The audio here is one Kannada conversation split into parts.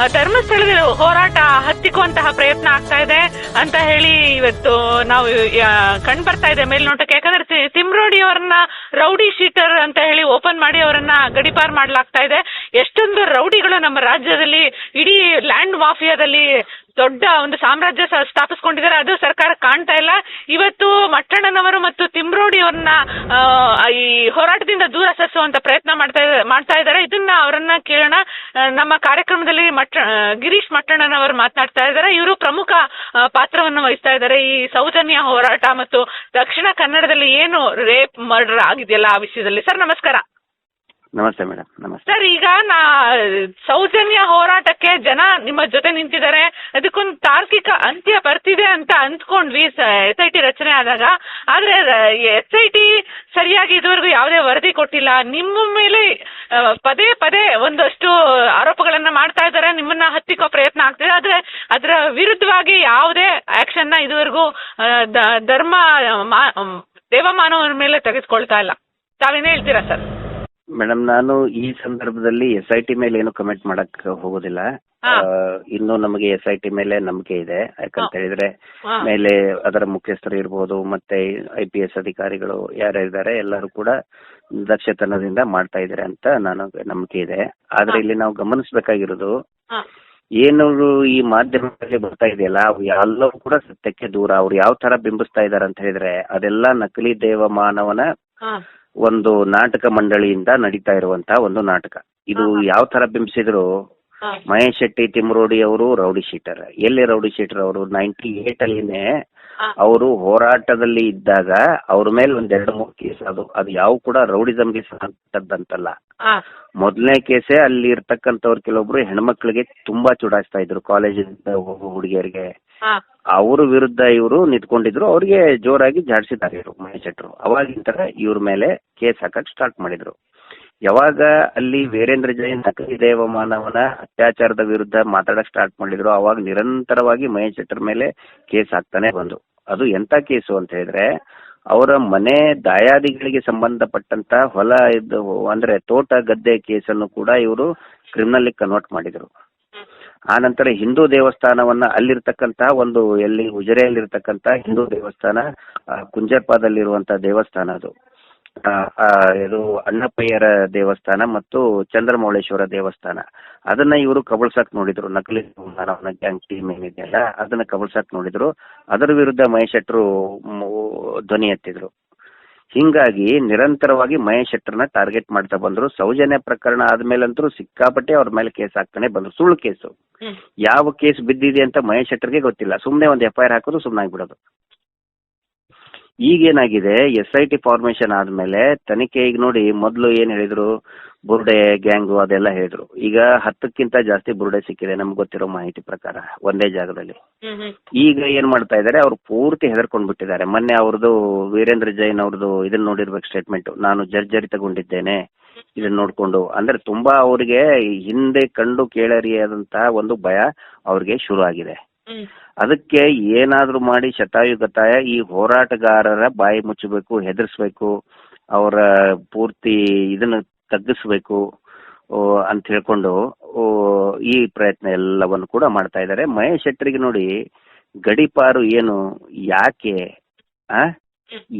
ನಾನು ಶಶಿರೇಖಾ ಇವತ್ತು ಆ, ಧರ್ಮಸ್ಥಳದ ಹೋರಾಟ ಹತ್ತಿಕ್ಕುವಂತಹ ಪ್ರಯತ್ನ ಆಗ್ತಾ ಇದೆ ಅಂತ ಹೇಳಿ ಇವತ್ತು ನಾವು ಕಂಡು ಬರ್ತಾ ಇದೆ ಮೇಲ್ನೋಟಕ್ಕೆ. ಯಾಕಂದ್ರೆ ತಿಮ್ರೋಡಿ ಅವರನ್ನ ರೌಡಿ ಶೀಟರ್ ಅಂತ ಹೇಳಿ ಓಪನ್ ಮಾಡಿ ಅವರನ್ನ ಗಡಿಪಾರ್ ಮಾಡಲಾಗ್ತಾ ಇದೆ. ಎಷ್ಟೊಂದು ರೌಡಿಗಳು ನಮ್ಮ ರಾಜ್ಯದಲ್ಲಿ ಇಡೀ ಲ್ಯಾಂಡ್ ಮಾಫಿಯಾದಲ್ಲಿ ದೊಡ್ಡ ಒಂದು ಸಾಮ್ರಾಜ್ಯ ಸ್ಥಾಪಿಸ್ಕೊಂಡಿದ್ದಾರೆ. ಅದು ಸರ್ಕಾರ ಕಾಣ್ತಾ ಇಲ್ಲ. ಇವತ್ತು ಮಟ್ಟಣ್ಣನವರು ಮತ್ತು ತಿಮ್ರೋಡಿ ಅವ್ರನ್ನ ಈ ಹೋರಾಟದಿಂದ ದೂರ ಸರಿಸುವಂತ ಪ್ರಯತ್ನ ಮಾಡ್ತಾ ಮಾಡ್ತಾ ಇದ್ದಾರೆ. ಇದನ್ನ ಅವರನ್ನ ಕೇಳೋಣ. ನಮ್ಮ ಕಾರ್ಯಕ್ರಮದಲ್ಲಿ ಮಟ್ಟ ಗಿರೀಶ್ ಮಟ್ಟಣ್ಣನವರು ಮಾತನಾಡ್ತಾ ಇದ್ದಾರೆ. ಇವರು ಪ್ರಮುಖ ಪಾತ್ರವನ್ನು ವಹಿಸ್ತಾ ಇದ್ದಾರೆ. ಈ ಸೌಜನ್ಯ ಹೋರಾಟ ಮತ್ತು ದಕ್ಷಿಣ ಕನ್ನಡದಲ್ಲಿ ಏನು ರೇಪ್, ಮರ್ಡರ್ ಆಗಿದೆಯಲ್ಲ ಆ ವಿಷಯದಲ್ಲಿ. ಸರ್, ನಮಸ್ಕಾರ. ನಮಸ್ತೆ ಮೇಡಮ್ ನಮಸ್ತೆ. ಸರ್ ಈಗ ನಾ ಸೌಜನ್ಯ ಹೋರಾಟಕ್ಕೆ ಜನ ನಿಮ್ಮ ಜೊತೆ ನಿಂತಿದ್ದಾರೆ. ಅದಕ್ಕೊಂದು ತಾರ್ಕಿಕ ಅಂತ್ಯ ಬರ್ತಿದೆ ಅಂತ ಅಂದ್ಕೊಂಡ್ವಿ ಎಸ್ ಐ ಟಿ ರಚನೆ ಆದಾಗ. ಆದ್ರೆ ಎಸ್ ಐ ಟಿ ಸರಿಯಾಗಿ ಇದುವರೆಗೂ ಯಾವುದೇ ವರದಿ ಕೊಟ್ಟಿಲ್ಲ. ನಿಮ್ಮ ಮೇಲೆ ಪದೇ ಪದೇ ಒಂದಷ್ಟು ಆರೋಪಗಳನ್ನ ಮಾಡ್ತಾ ಇದ್ದಾರೆ. ನಿಮ್ಮನ್ನ ಹತ್ತಿಕ್ಕೋ ಪ್ರಯತ್ನ ಆಗ್ತಿದೆ. ಆದ್ರೆ ಅದರ ವಿರುದ್ಧವಾಗಿ ಯಾವುದೇ ಆಕ್ಷನ್ನ ಇದುವರೆಗೂ ಆ, ದ- ಧರ್ಮ ದೇವಮಾನವರ ಮೇಲೆ ತೆಗೆದುಕೊಳ್ತಾ ಇಲ್ಲ. ತಾವೇನೇ ಹೇಳ್ತೀರಾ ಸರ್? ಮೇಡಮ್ ನಾನು ಈ ಸಂದರ್ಭದಲ್ಲಿ ಎಸ್ ಐ ಟಿ ಮೇಲೆ ಏನು ಕಮೆಂಟ್ ಮಾಡಕ್ ಹೋಗೋದಿಲ್ಲ ಹಾ. ಇನ್ನು ನಮಗೆ ಎಸ್ ಐ ಟಿ ಮೇಲೆ ನಂಬಿಕೆ ಇದೆ ಯಾಕಂತ ಹೇಳಿದ್ರೆ ಹಾ. ಮೇಲೆ ಅದರ ಮುಖ್ಯಸ್ಥರು ಇರ್ಬೋದು ಮತ್ತೆ ಐ ಪಿ ಎಸ್ ಅಧಿಕಾರಿಗಳು ಯಾರಿದ್ದಾರೆ ಎಲ್ಲರೂ ಕೂಡ ದಕ್ಷತನದಿಂದ ಮಾಡ್ತಾ ಇದ್ದಾರೆ ಅಂತ ನಾನು ನಂಬಿಕೆ ಇದೆ ಆದ್ರೆ ಇಲ್ಲಿ ನಾವು ಗಮನಿಸಬೇಕಾಗಿರೋದು ಹಾ. ಏನು ಈ ಮಾಧ್ಯಮದಲ್ಲಿ ಬರ್ತಾ ಇದೆಯಲ್ಲ ಅವ್ರು ಎಲ್ಲವೂ ಕೂಡ ಸತ್ಯಕ್ಕೆ ದೂರ ಅವ್ರು ಯಾವ ತರ ಬಿಂಬಿಸ್ತಾ ಇದಾರೆ ಅಂತ ಹೇಳಿದ್ರೆ ಅದೆಲ್ಲ ನಕಲಿ ದೇವ ಮಾನವನ ಹಾ. ಒಂದು ನಾಟಕ ಮಂಡಳಿಯಿಂದ ನಡೀತಾ ಇರುವಂತಹ ಒಂದು ನಾಟಕ. ಇದು. ಯಾವ ತರ ಬಿಂಬಿಸಿದ್ರು ಮಹೇಶ್ ಶೆಟ್ಟಿ ತಿಮ್ರೋಡಿ ಅವರು ರೌಡಿ ಶೀಟರ್. ಎಲ್ಲಿ ರೌಡಿ ಶೀಟರ್ ಅವರು? ನೈನ್ಟಿ ಏಟ್ ಅಲ್ಲಿನೇ ಅವರು ಹೋರಾಟದಲ್ಲಿ ಇದ್ದಾಗ ಅವ್ರ ಮೇಲೆ ಒಂದ್ ಎರಡು ಮೂರು ಕೇಸ್. ಅದು ಅದು ಯಾವ ಕೂಡ ರೌಡಿಸಮ್ಗೆ ಸಂಬಂಧಪಟ್ಟದ್ದಂತಲ್ಲ. ಅಂತಲ್ಲ ಮೊದಲನೇ ಕೇಸೆ ಅಲ್ಲಿ ಇರ್ತಕ್ಕಂಥವ್ರು ಕೆಲವೊಬ್ರು ಹೆಣ್ಮಕ್ಳಿಗೆ ತುಂಬಾ ಚುಡಾಯಿಸ್ತಾ ಇದ್ರು ಕಾಲೇಜಿಂದ ಹೋಗೋ ಹುಡುಗಿಯರಿಗೆ. ಅವ್ರ ವಿರುದ್ಧ ಇವರು ನಿಂತ್ಕೊಂಡಿದ್ರು, ಅವ್ರಿಗೆ ಜೋರಾಗಿ ಜಾಡಿಸಿದ್ದಾರೆ ಇವರು ಮಹೇಶ್ ಶೆಟ್ರು. ತರ ಇವ್ರ ಮೇಲೆ ಕೇಸ್ ಹಾಕಕ್ ಸ್ಟಾರ್ಟ್ ಮಾಡಿದ್ರು. ಯಾವಾಗ ಅಲ್ಲಿ ವೀರೇಂದ್ರ ಜೈನ್ ನಕಲಿ ದೇವಮಾನವನ ಅತ್ಯಾಚಾರದ ವಿರುದ್ಧ ಮಾತಾಡಕ್ ಸ್ಟಾರ್ಟ್ ಮಾಡಿದ್ರು, ಅವಾಗ ನಿರಂತರವಾಗಿ ಮಹೇಶ್ ಶೆಟ್ಟರ್ ಮೇಲೆ ಕೇಸ್ ಹಾಕ್ತಾನೆ ಬಂದು. ಅದು ಎಂತ ಕೇಸು ಅಂತ ಹೇಳಿದ್ರೆ, ಅವರ ಮನೆ ದಾಯಾದಿಗಳಿಗೆ ಸಂಬಂಧಪಟ್ಟಂತ ಹೊಲ ಇದ್ದು, ಅಂದ್ರೆ ತೋಟ ಗದ್ದೆ ಕೇಸನ್ನು ಕೂಡ ಇವರು ಕ್ರಿಮಿನಲ್ ಕನ್ವರ್ಟ್ ಮಾಡಿದ್ರು. ಆ ನಂತರ ಹಿಂದೂ ದೇವಸ್ಥಾನವನ್ನ ಅಲ್ಲಿರ್ತಕ್ಕಂತಹ ಒಂದು ಎಲ್ಲಿ ಉಜಿರೆಯಲ್ಲಿರ್ತಕ್ಕಂತ ಹಿಂದೂ ದೇವಸ್ಥಾನ ಕುಂಜಪ್ಪದಲ್ಲಿರುವಂತಹ ದೇವಸ್ಥಾನ ಅದು. ಇದು ಅಣ್ಣಪ್ಪಯ್ಯರ ದೇವಸ್ಥಾನ ಮತ್ತು ಚಂದ್ರಮೌಳೇಶ್ವರ ದೇವಸ್ಥಾನ. ಅದನ್ನ ಇವರು ಕಬಳ್ಸಕ್ ನೋಡಿದ್ರು. ನಕಲಿ ಗ್ಯಾಂಗ್ ಟೀಮ್ ಏನಿದೆಯಲ್ಲ, ಅದನ್ನ ಕಬಳ್ಸಕ್ ನೋಡಿದ್ರು. ಅದರ ವಿರುದ್ಧ ಮಹೇಶ್ ಶೆಟ್ರು ಧ್ವನಿ ಎತ್ತಿದ್ರು. ಹಿಂಗಾಗಿ ನಿರಂತರವಾಗಿ ಮಹೇಶ್ ಶೆಟ್ಟರ್ನ ಟಾರ್ಗೆಟ್ ಮಾಡ್ತಾ ಬಂದ್ರು. ಸೌಜನ್ಯ ಪ್ರಕರಣ ಆದ್ಮೇಲಂತೂ ಸಿಕ್ಕಾಪಟ್ಟೆ ಅವ್ರ ಮೇಲೆ ಕೇಸ್ ಹಾಕ್ತಾನೆ ಬಂದ್ರು. ಸುಳ್ಳು ಕೇಸು. ಯಾವ ಕೇಸ್ ಬಿದ್ದಿದೆ ಅಂತ ಮಹೇಶ್ ಶೆಟ್ಟರ್ಗೆ ಗೊತ್ತಿಲ್ಲ. ಸುಮ್ಮನೆ ಒಂದು ಎಫ್ ಐ ಆರ್ ಹಾಕೋದು ಸುಮ್ಮನೆ ಆಗ್ಬಿಡೋದು ಈಗೇನಾಗಿದೆ? ಎಸ್ ಐ ಟಿ ಫಾರ್ಮೇಶನ್ ಆದ್ಮೇಲೆ ತನಿಖೆ ಈಗ ನೋಡಿ ಮೊದಲು ಏನ್ ಹೇಳಿದ್ರು? ಬುರ್ಡೆ ಗ್ಯಾಂಗು ಅದೆಲ್ಲ ಹೇಳಿದ್ರು. ಈಗ ಹತ್ತಕ್ಕಿಂತ ಜಾಸ್ತಿ ಬುರ್ಡೆ ಸಿಕ್ಕಿದೆ ನಮ್ಗೆ ಗೊತ್ತಿರೋ ಮಾಹಿತಿ ಪ್ರಕಾರ ಒಂದೇ ಜಾಗದಲ್ಲಿ. ಈಗ ಏನ್ ಮಾಡ್ತಾ ಇದಾರೆ? ಅವ್ರು ಪೂರ್ತಿ ಹೆದರ್ಕೊಂಡ್ ಬಿಟ್ಟಿದ್ದಾರೆ. ಮೊನ್ನೆ ಅವ್ರದ್ದು ವೀರೇಂದ್ರ ಜೈನ್ ಅವ್ರದ್ದು ಇದನ್ನ ನೋಡಿರ್ಬೇಕು ಸ್ಟೇಟ್ಮೆಂಟ್ ನಾನು ಜರ್ಜರಿತಗೊಂಡಿದ್ದೇನೆ ಇದನ್ನ ನೋಡ್ಕೊಂಡು. ಅಂದ್ರೆ ತುಂಬಾ ಅವ್ರಿಗೆ ಹಿಂದೆ ಕಂಡು ಕೇಳರಿಯಾದಂತಹ ಒಂದು ಭಯ ಅವ್ರಿಗೆ ಶುರು ಆಗಿದೆ. ಅದಕ್ಕೆ ಏನಾದ್ರೂ ಮಾಡಿ ಶತಾಯುಗತಾಯ ಈ ಹೋರಾಟಗಾರರ ಬಾಯಿ ಮುಚ್ಚಬೇಕು ಹೆದರ್ಸ್ಬೇಕು ಅವರ ಪೂರ್ತಿ ಇದನ್ನ ತಗ್ಗಿಸ್ಬೇಕು ಅಂತ ಹೇಳ್ಕೊಂಡು ಈ ಪ್ರಯತ್ನ ಎಲ್ಲವನ್ನು ಕೂಡ ಮಾಡ್ತಾ ಇದ್ದಾರೆ. ಮಹೇಶ್ ಶೆಟ್ಟರಿಗೆ ನೋಡಿ ಗಡಿಪಾರು ಏನು ಯಾಕೆ ಆ?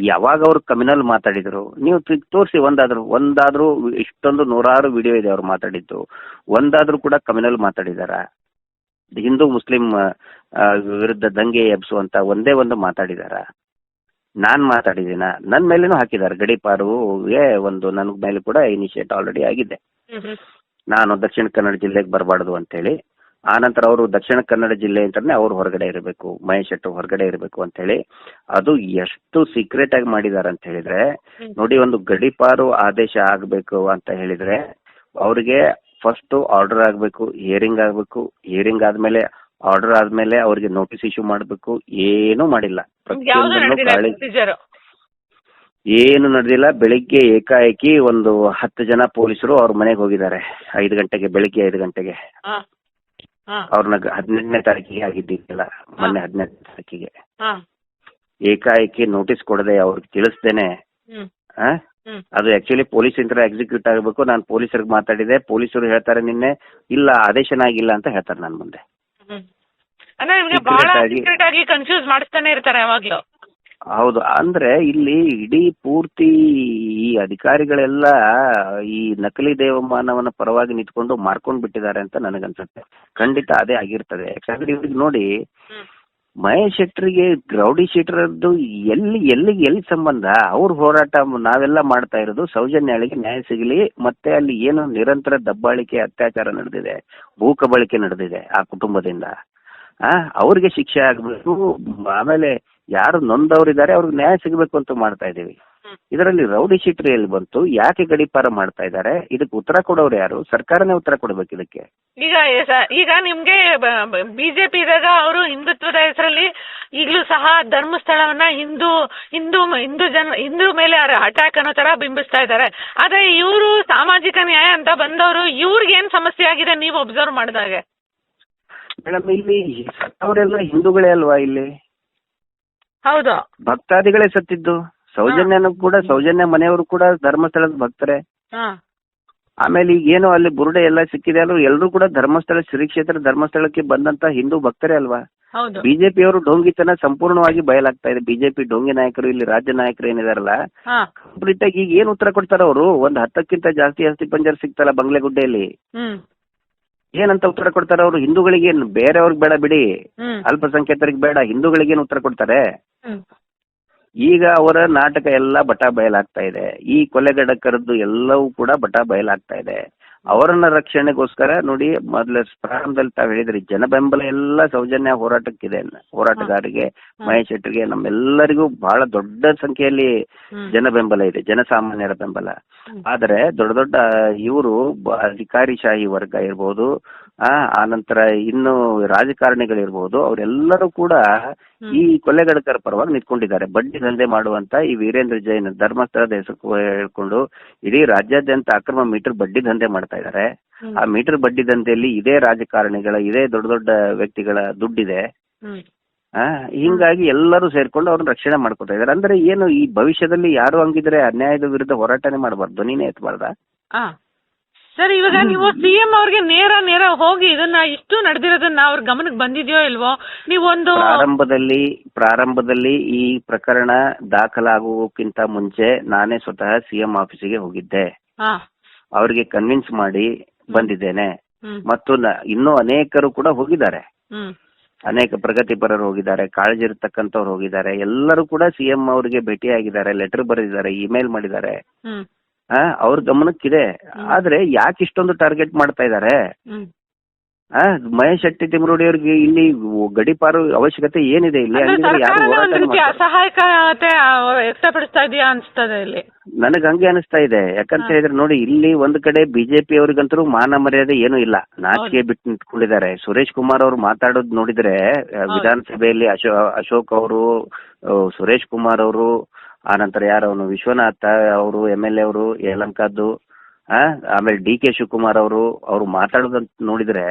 ಯಾವಾಗ ಅವ್ರು ಕಮಿನಲ್ ಮಾತಾಡಿದ್ರು? ನೀವು ತೋರಿಸಿ ಒಂದಾದ್ರು ಒಂದಾದ್ರೂ ಇಷ್ಟೊಂದು ನೂರಾರು ವಿಡಿಯೋ ಇದೆ ಅವ್ರು ಮಾತಾಡಿದ್ದು. ಒಂದಾದ್ರೂ ಕೂಡ ಕಮ್ಯುನಲ್ ಮಾತಾಡಿದಾರ? ಹಿಂದೂ ಮುಸ್ಲಿಂ ವಿರುದ್ಧ ದಂಗೆ ಎಬ್ಸುವಂತ ಒಂದೇ ಒಂದು ಮಾತಾಡಿದಾರ ನಾನ್ ಮಾತಾಡಿದೀನ ನನ್ನ ಮೇಲೇನು ಹಾಕಿದ್ದಾರೆ ಗಡಿಪಾರುಗೆ ಒಂದು ನನ್ ಮೇಲೆ ಕೂಡ ಇನಿಷಿಯೇಟ್ ಆಲ್ರೆಡಿ ಆಗಿದೆ. ನಾನು ದಕ್ಷಿಣ ಕನ್ನಡ ಜಿಲ್ಲೆಗೆ ಬರಬಾರ್ದು ಅಂತೇಳಿ ಆನಂತರ ಅವರು ದಕ್ಷಿಣ ಕನ್ನಡ ಜಿಲ್ಲೆ ಅಂತಾನೆ ಅವ್ರು ಹೊರಗಡೆ ಇರಬೇಕು ಮಹೇಶ್ ಶೆಟ್ಟು ಹೊರಗಡೆ ಇರಬೇಕು ಅಂತ ಹೇಳಿ ಅದು ಎಷ್ಟು ಸೀಕ್ರೆಟ್ ಆಗಿ ಮಾಡಿದಾರೆ ಅಂತ ಹೇಳಿದ್ರೆ. ನೋಡಿ ಒಂದು ಗಡಿಪಾರು ಆದೇಶ ಆಗ್ಬೇಕು ಅಂತ ಹೇಳಿದ್ರೆ ಅವ್ರಿಗೆ ಫಸ್ಟ್ ಆರ್ಡರ್ ಆಗ್ಬೇಕು ಹಿಯರಿಂಗ್ ಆಗ್ಬೇಕು ಹಿಯರಿಂಗ್ ಆದ್ಮೇಲೆ ಆರ್ಡರ್ ಆದ್ಮೇಲೆ ಅವರಿಗೆ ನೋಟಿಸ್ ಇಶ್ಯೂ ಮಾಡಬೇಕು ಏನೂ ಮಾಡಿಲ್ಲ. ಯಾವ್ದು ಪ್ರತಿಯೊಂದನ್ನು ನಡೆದಿಲ್ಲ ಗಾಳಿ ಪ್ರೊಸೀಜರ್ ಏನು ನಡೆದಿಲ್ಲ. ಬೆಳಿಗ್ಗೆ ಏಕಾಏಕಿ ಒಂದು ಹತ್ತು ಜನ ಪೊಲೀಸರು ಅವ್ರ ಮನೆಗೆ ಹೋಗಿದ್ದಾರೆ. ಐದು ಗಂಟೆಗೆ ಬೆಳಿಗ್ಗೆ ಐದು ಗಂಟೆಗೆ. ಅವ್ರನ್ನ ಹದಿನೆಂಟನೇ ತಾರೀಕಿಗೆ ಆಗಿದ್ದಿಲ್ಲ ಮೊನ್ನೆ ಹದಿನೆಂಟನೇ ತಾರೀಕಿಗೆ. ಏಕಾಏಕಿ ನೋಟಿಸ್ ಕೊಡದೆ ಅವ್ರಿಗೆ ತಿಳಿಸ್ದೇನೆ ಅದು ಆಕ್ಚುಲಿ ಪೊಲೀಸ್ ಇಂತ್ರ ಎಕ್ಸಿಕ್ಯೂಟ್ ಆಗಬೇಕು. ನಾನು ಪೊಲೀಸರಿಗೆ ಮಾತಾಡಿದೆ. ಪೊಲೀಸರು ಹೇಳ್ತಾರೆ ನಿನ್ನೆ ಇಲ್ಲ ಆದೇಶನಾಗಿಲ್ಲ ಅಂತ ಹೇಳ್ತಾರೆ ನನ್ನ ಮುಂದೆ. ಹ್ಮ್. ಅಂದ್ರೆ ನಿಮ್ಗೆ ಬಹಳ ಆಗಿ- ಸೀಕ್ರೆಟ್ ಆಗಿ ಕನ್ಫ್ಯೂಸ್ ಮಾಡಿಸ್ತಾನೆ ಇರ್ತಾರೆ ಯಾವಾಗ್ಲೂ. ಹೌದು. ಅಂದ್ರೆ ಇಲ್ಲಿ ಇಡೀ ಪೂರ್ತಿ ಈ ಅಧಿಕಾರಿಗಳೆಲ್ಲ ಈ ನಕಲಿ ದೇವಮಾನವನ ಪರವಾಗಿ ನಿಂತ್ಕೊಂಡು ಮಾರ್ಕೊಂಡ್ ಬಿಟ್ಟಿದ್ದಾರೆ ಅಂತ ನನಗನ್ಸುತ್ತೆ. ಖಂಡಿತ ಅದೇ ಆಗಿರ್ತದೆ. ಯಾಕಂದ್ರೆ ಇವ್ರಿಗೆ ನೋಡಿ ಮಹೇಶ್ ಶೆಟ್ಟರಿಗೆ ಗ್ರೌಡಿ ಶೆಟ್ಟರದ್ದು ಎಲ್ಲಿ ಎಲ್ಲಿ ಎಲ್ಲಿ ಸಂಬಂಧ ಅವ್ರ ಹೋರಾಟ ನಾವೆಲ್ಲ ಮಾಡ್ತಾ ಇರೋದು ಸೌಜನ್ಯಾಳಿಗೆ ನ್ಯಾಯ ಸಿಗಲಿ, ಮತ್ತೆ ಅಲ್ಲಿ ಏನು ನಿರಂತರ ದಬ್ಬಾಳಿಕೆ, ಅತ್ಯಾಚಾರ ನಡೆದಿದೆ, ಭೂ ಕಬಳಿಕೆ ನಡೆದಿದೆ ಆ ಕುಟುಂಬದಿಂದ ಆ, ಅವ್ರಿಗೆ ಶಿಕ್ಷೆ ಆಗಬೇಕು, ಆಮೇಲೆ ಯಾರು ನೊಂದವರಿದ್ದಾರೆ, ಅವ್ರಿಗೆ ನ್ಯಾಯ ಸಿಗಬೇಕು ಅಂತ ಮಾಡ್ತಾ ಇದ್ದೀವಿ. ಇದರಲ್ಲಿ ರೌಡಿ ಶೀಟ್ರಿ ಎಲ್ಲಿ ಬಂತು ಯಾಕೆ ಗಡಿಪಾರ ಮಾಡ್ತಾ ಇದ್ದಾರೆ? ಇದಕ್ಕೆ ಉತ್ತರ ಕೊಡೋರು ಯಾರು? ಸರ್ಕಾರನೇ ಉತ್ತರ ಕೊಡ್ಬೇಕು ಇದಕ್ಕೆ. ಈಗ ಈಗ ನಿಮ್ಗೆ ಬಿಜೆಪಿ ಇದ್ದಾಗ ಅವರು ಹಿಂದುತ್ವದ ಹೆಸರಲ್ಲಿ ಈಗಲೂ ಸಹ ಧರ್ಮಸ್ಥಳವನ್ನ ಹಿಂದೂ ಹಿಂದೂ ಹಿಂದೂ ಜನ ಹಿಂದೂ ಮೇಲೆ ಅಟ್ಯಾಕ್ ಅನ್ನೋ ತರ ಬಿಂಬಿಸ್ತಾ ಇದ್ದಾರೆ. ಆದ್ರೆ ಇವರು ಸಾಮಾಜಿಕ ನ್ಯಾಯ ಅಂತ ಬಂದವರು ಇವ್ರಿಗೆ ಏನ್ ಸಮಸ್ಯೆ ಆಗಿದೆ ನೀವು ಒಬ್ಸರ್ವ್ ಮಾಡಿದಾಗೆ? ಮೇಡಮ್ ಇಲ್ಲಿ ಅವರೆಲ್ಲ ಹಿಂದೂಗಳೇ ಅಲ್ವಾ ಇಲ್ಲಿ? ಹೌದು. ಭಕ್ತಾದಿಗಳೇ ಸತ್ತಿದ್ದು. ಸೌಜನ್ಯನೂ ಕೂಡ ಸೌಜನ್ಯ ಮನೆಯವರು ಕೂಡ ಧರ್ಮಸ್ಥಳದ ಭಕ್ತರೆ. ಹಾ. ಆಮೇಲೆ ಈಗ ಏನು ಅಲ್ಲಿ ಬುರುಡೆ ಎಲ್ಲ ಸಿಕ್ಕಿದೆ ಅಲ್ವ? ಎಲ್ಲರೂ ಕೂಡ ಧರ್ಮಸ್ಥಳ ಶ್ರೀ ಕ್ಷೇತ್ರ ಧರ್ಮಸ್ಥಳಕ್ಕೆ ಬಂದಂತ ಹಿಂದೂ ಭಕ್ತರೇ ಅಲ್ವಾ? ಹೌದು. ಬಿಜೆಪಿಯವರು ಡೋಂಗಿತನ ಸಂಪೂರ್ಣವಾಗಿ ಬಯಲಾಗ್ತಾ ಇದೆ. ಬಿಜೆಪಿ ಡೋಂಗಿ ನಾಯಕರು ಇಲ್ಲಿ ರಾಜ್ಯ ನಾಯಕರು ಏನಿದಾರಲ್ಲ ಹಾ. ಕಂಪ್ಲೀಟ್ ಆಗಿ ಈಗ ಏನ್ ಉತ್ತರ ಕೊಡ್ತಾರ ಅವರು? ಒಂದ್ ಹತ್ತಕ್ಕಿಂತ ಜಾಸ್ತಿ ಅಸ್ಥಿ ಪಂಜರ್ ಸಿಗ್ತಲ್ಲ ಬಂಗ್ಲೆಗುಡ್ಡೆಯಲ್ಲಿ. ಹ್ಮ್. ಏನಂತ ಉತ್ತರ ಕೊಡ್ತಾರ ಅವರು? ಹಿಂದೂಗಳಿಗೆ ಬೇರೆಯವ್ರಿಗೆ ಬೇಡ ಬಿಡಿ. ಹ್ಮ್. ಅಲ್ಪಸಂಖ್ಯಾತರಿಗೆ ಬೇಡ. ಹಿಂದೂಗಳಿಗೆ ಏನ್ ಉತ್ತರ ಕೊಡ್ತಾರೆ? ಹ್ಮ್. ಈಗ ಅವರ ನಾಟಕ ಎಲ್ಲ ಬಟಾ ಬಯಲಾಗ್ತಾ ಇದೆ. ಈ ಕೊಲೆಗಡಕರದ್ದು ಎಲ್ಲವೂ ಕೂಡ ಬಟಾ ಬಯಲಾಗ್ತಾ ಇದೆ. ಅವರನ್ನ ರಕ್ಷಣೆಗೋಸ್ಕರ ನೋಡಿ ಮೊದಲ ಪ್ರಾರಂಭದಲ್ಲಿ ತಾವು ಹೇಳಿದ್ರಿ ಜನ ಬೆಂಬಲ ಎಲ್ಲ ಸೌಜನ್ಯ ಹೋರಾಟಕ್ಕಿದೆ ಹೋರಾಟಗಾರರಿಗೆ ಮಹೇಶ್ ಶೆಟ್ಟರಿಗೆ ನಮ್ಮೆಲ್ಲರಿಗೂ ಬಹಳ ದೊಡ್ಡ ಸಂಖ್ಯೆಯಲ್ಲಿ ಜನ ಬೆಂಬಲ ಇದೆ ಜನಸಾಮಾನ್ಯರ ಬೆಂಬಲ. ಆದರೆ ದೊಡ್ಡ ದೊಡ್ಡ ಇವರು ಅಧಿಕಾರಿಶಾಹಿ ವರ್ಗ ಇರ್ಬೋದು ಆ ಆನಂತರ ಇನ್ನು ರಾಜಕಾರಣಿಗಳಿರ್ಬೋದು ಅವರೆಲ್ಲರೂ ಕೂಡ ಈ ಕೊಲೆಗಡಕರ ಪರವಾಗಿ ನಿಂತ್ಕೊಂಡಿದ್ದಾರೆ. ಬಡ್ಡಿ ದಂಧೆ ಮಾಡುವಂತ ಈ ವೀರೇಂದ್ರ ಜೈನ್ ಧರ್ಮಸ್ಥಳದ ಹೆಸರು ಹೇಳ್ಕೊಂಡು ಇಡೀ ರಾಜ್ಯಾದ್ಯಂತ ಅಕ್ರಮ ಮೀಟರ್ ಬಡ್ಡಿ ದಂಧೆ ಮಾಡ್ತಾ ಇದ್ದಾರೆ. ಆ ಮೀಟರ್ ಬಡ್ಡಿ ದಂಧೆಯಲ್ಲಿ ಇದೇ ರಾಜಕಾರಣಿಗಳ ಇದೇ ದೊಡ್ಡ ದೊಡ್ಡ ವ್ಯಕ್ತಿಗಳ ದುಡ್ಡಿದೆ. ಹಿಂಗಾಗಿ ಎಲ್ಲರೂ ಸೇರ್ಕೊಂಡು ಅವ್ರನ್ನ ರಕ್ಷಣೆ ಮಾಡ್ಕೊತಾ ಇದಾರೆ ಅಂದ್ರೆ ಏನು ಈ ಭವಿಷ್ಯದಲ್ಲಿ ಯಾರು ಹಂಗಿದ್ರೆ ಅನ್ಯಾಯದ ವಿರುದ್ಧ ಹೋರಾಟನೇ ಮಾಡಬಾರ್ದು. ನೀನೇ ಎತ್ತಬಾರ್ದ ಸರ್ ಇವಾಗ ನೀವು ಸಿಎಂ ಅವ್ರಿಗೆ ನೇರ ನೇರ ಹೋಗಿ ಇದನ್ನ ಇಷ್ಟು ನಡೆದಿರೋದನ್ನ ಅವ್ರ ಗಮನಕ್ಕೆ ಬಂದಿದೆಯೋ ಇಲ್ವೋ? ನೀವೊಂದು ಪ್ರಾರಂಭದಲ್ಲಿ ಪ್ರಾರಂಭದಲ್ಲಿ ಈ ಪ್ರಕರಣ ದಾಖಲಾಗುವಕ್ಕಿಂತ ಮುಂಚೆ ನಾನೇ ಸ್ವತಃ ಸಿಎಂ ಆಫೀಸಿಗೆ ಹೋಗಿದ್ದೆ. ಹಾ. ಅವರಿಗೆ ಕನ್ವಿನ್ಸ್ ಮಾಡಿ ಬಂದಿದ್ದೇನೆ. ಹ್ಮ್. ಮತ್ತು ನ- ಇನ್ನೂ ಅನೇಕರು ಕೂಡ ಹೋಗಿದ್ದಾರೆ. ಹ್ಮ್. ಅನೇಕ ಪ್ರಗತಿಪರರು ಹೋಗಿದ್ದಾರೆ ಕಾಳಜಿ ಇರತಕ್ಕಂಥವ್ರು ಹೋಗಿದ್ದಾರೆ. ಎಲ್ಲರೂ ಕೂಡ ಸಿಎಂ ಅವರಿಗೆ ಭೇಟಿಯಾಗಿದ್ದಾರೆ ಲೆಟರ್ ಬರೆದಿದ್ದಾರೆ ಇಮೇಲ್ ಮಾಡಿದ್ದಾರೆ. ಹ್ಮ್. ಆ, ಅವ್ರ ಗಮನಕ್ಕಿದೆ. ಆದ್ರೆ ಯಾಕೆ ಇಷ್ಟೊಂದು ಟಾರ್ಗೆಟ್ ಮಾಡ್ತಾ ಇದ್ದಾರೆ ಹ್ಮ್. ಆ, ಮಹೇಶ್ ಶೆಟ್ಟಿ ತಿಮ್ರೋಡಿ ಅವ್ರಿಗೆ ಇಲ್ಲಿ ಗಡಿಪಾರು ಅವಶ್ಯಕತೆ ಏನಿದೆ ಇಲ್ಲಿ? ಅಂದ್ರೆ ಹಂಗಿದ್ರೆ ಯಾರು ಸರ್ಕಾರನೇ ಒಂದ್ ಹೋರಾಟ ರೀತಿ ಅಸಹಾಯಕತೆ ಆ, ವ್ಯಕ್ತಪಡಿಸ್ತಾ ಇದೆಯಾ ಅನ್ಸ್ತದೆ ಇಲ್ಲಿ? ನನಗೆ ಹಂಗೆ ಅನಿಸ್ತಾ ಇದೆ. ಯಾಕಂತ ಹೇಳಿದ್ರೆ ನೋಡಿ ಇಲ್ಲಿ ಒಂದ್ ಕಡೆ ಬಿಜೆಪಿ ಅವ್ರಿಗಂತರೂ ಮಾನ ಮರ್ಯಾದೆ ಏನೂ ಇಲ್ಲ. ನಾಚಿಕೆ ಬಿಟ್ಟು ನಿಂತ್ಕೊಂಡಿದ್ದಾರೆ ಸುರೇಶ್ ಕುಮಾರ್ ಅವ್ರು ಮಾತಾಡೋದ್ ನೋಡಿದ್ರೆ ಆ, ವಿಧಾನಸಭೆಯಲ್ಲಿ ಅಶೋ ಅಶೋಕ್ ಅವರು ಸುರೇಶ್ ಕುಮಾರ್ ಅವರು ಆನಂತರ ಯಾರು ಅವನು? ವಿಶ್ವನಾಥ ಅವರು ಎಂ ಎಲ್ ಎ ಅವರು ಯಲಂಕದ್ದು ಆ, ಆಮೇಲೆ ಡಿ ಕೆ ಶಿವಕುಮಾರ್ ಅವರು ಅವ್ರು ಮಾತಾಡೋದಂತ ನೋಡಿದ್ರೆ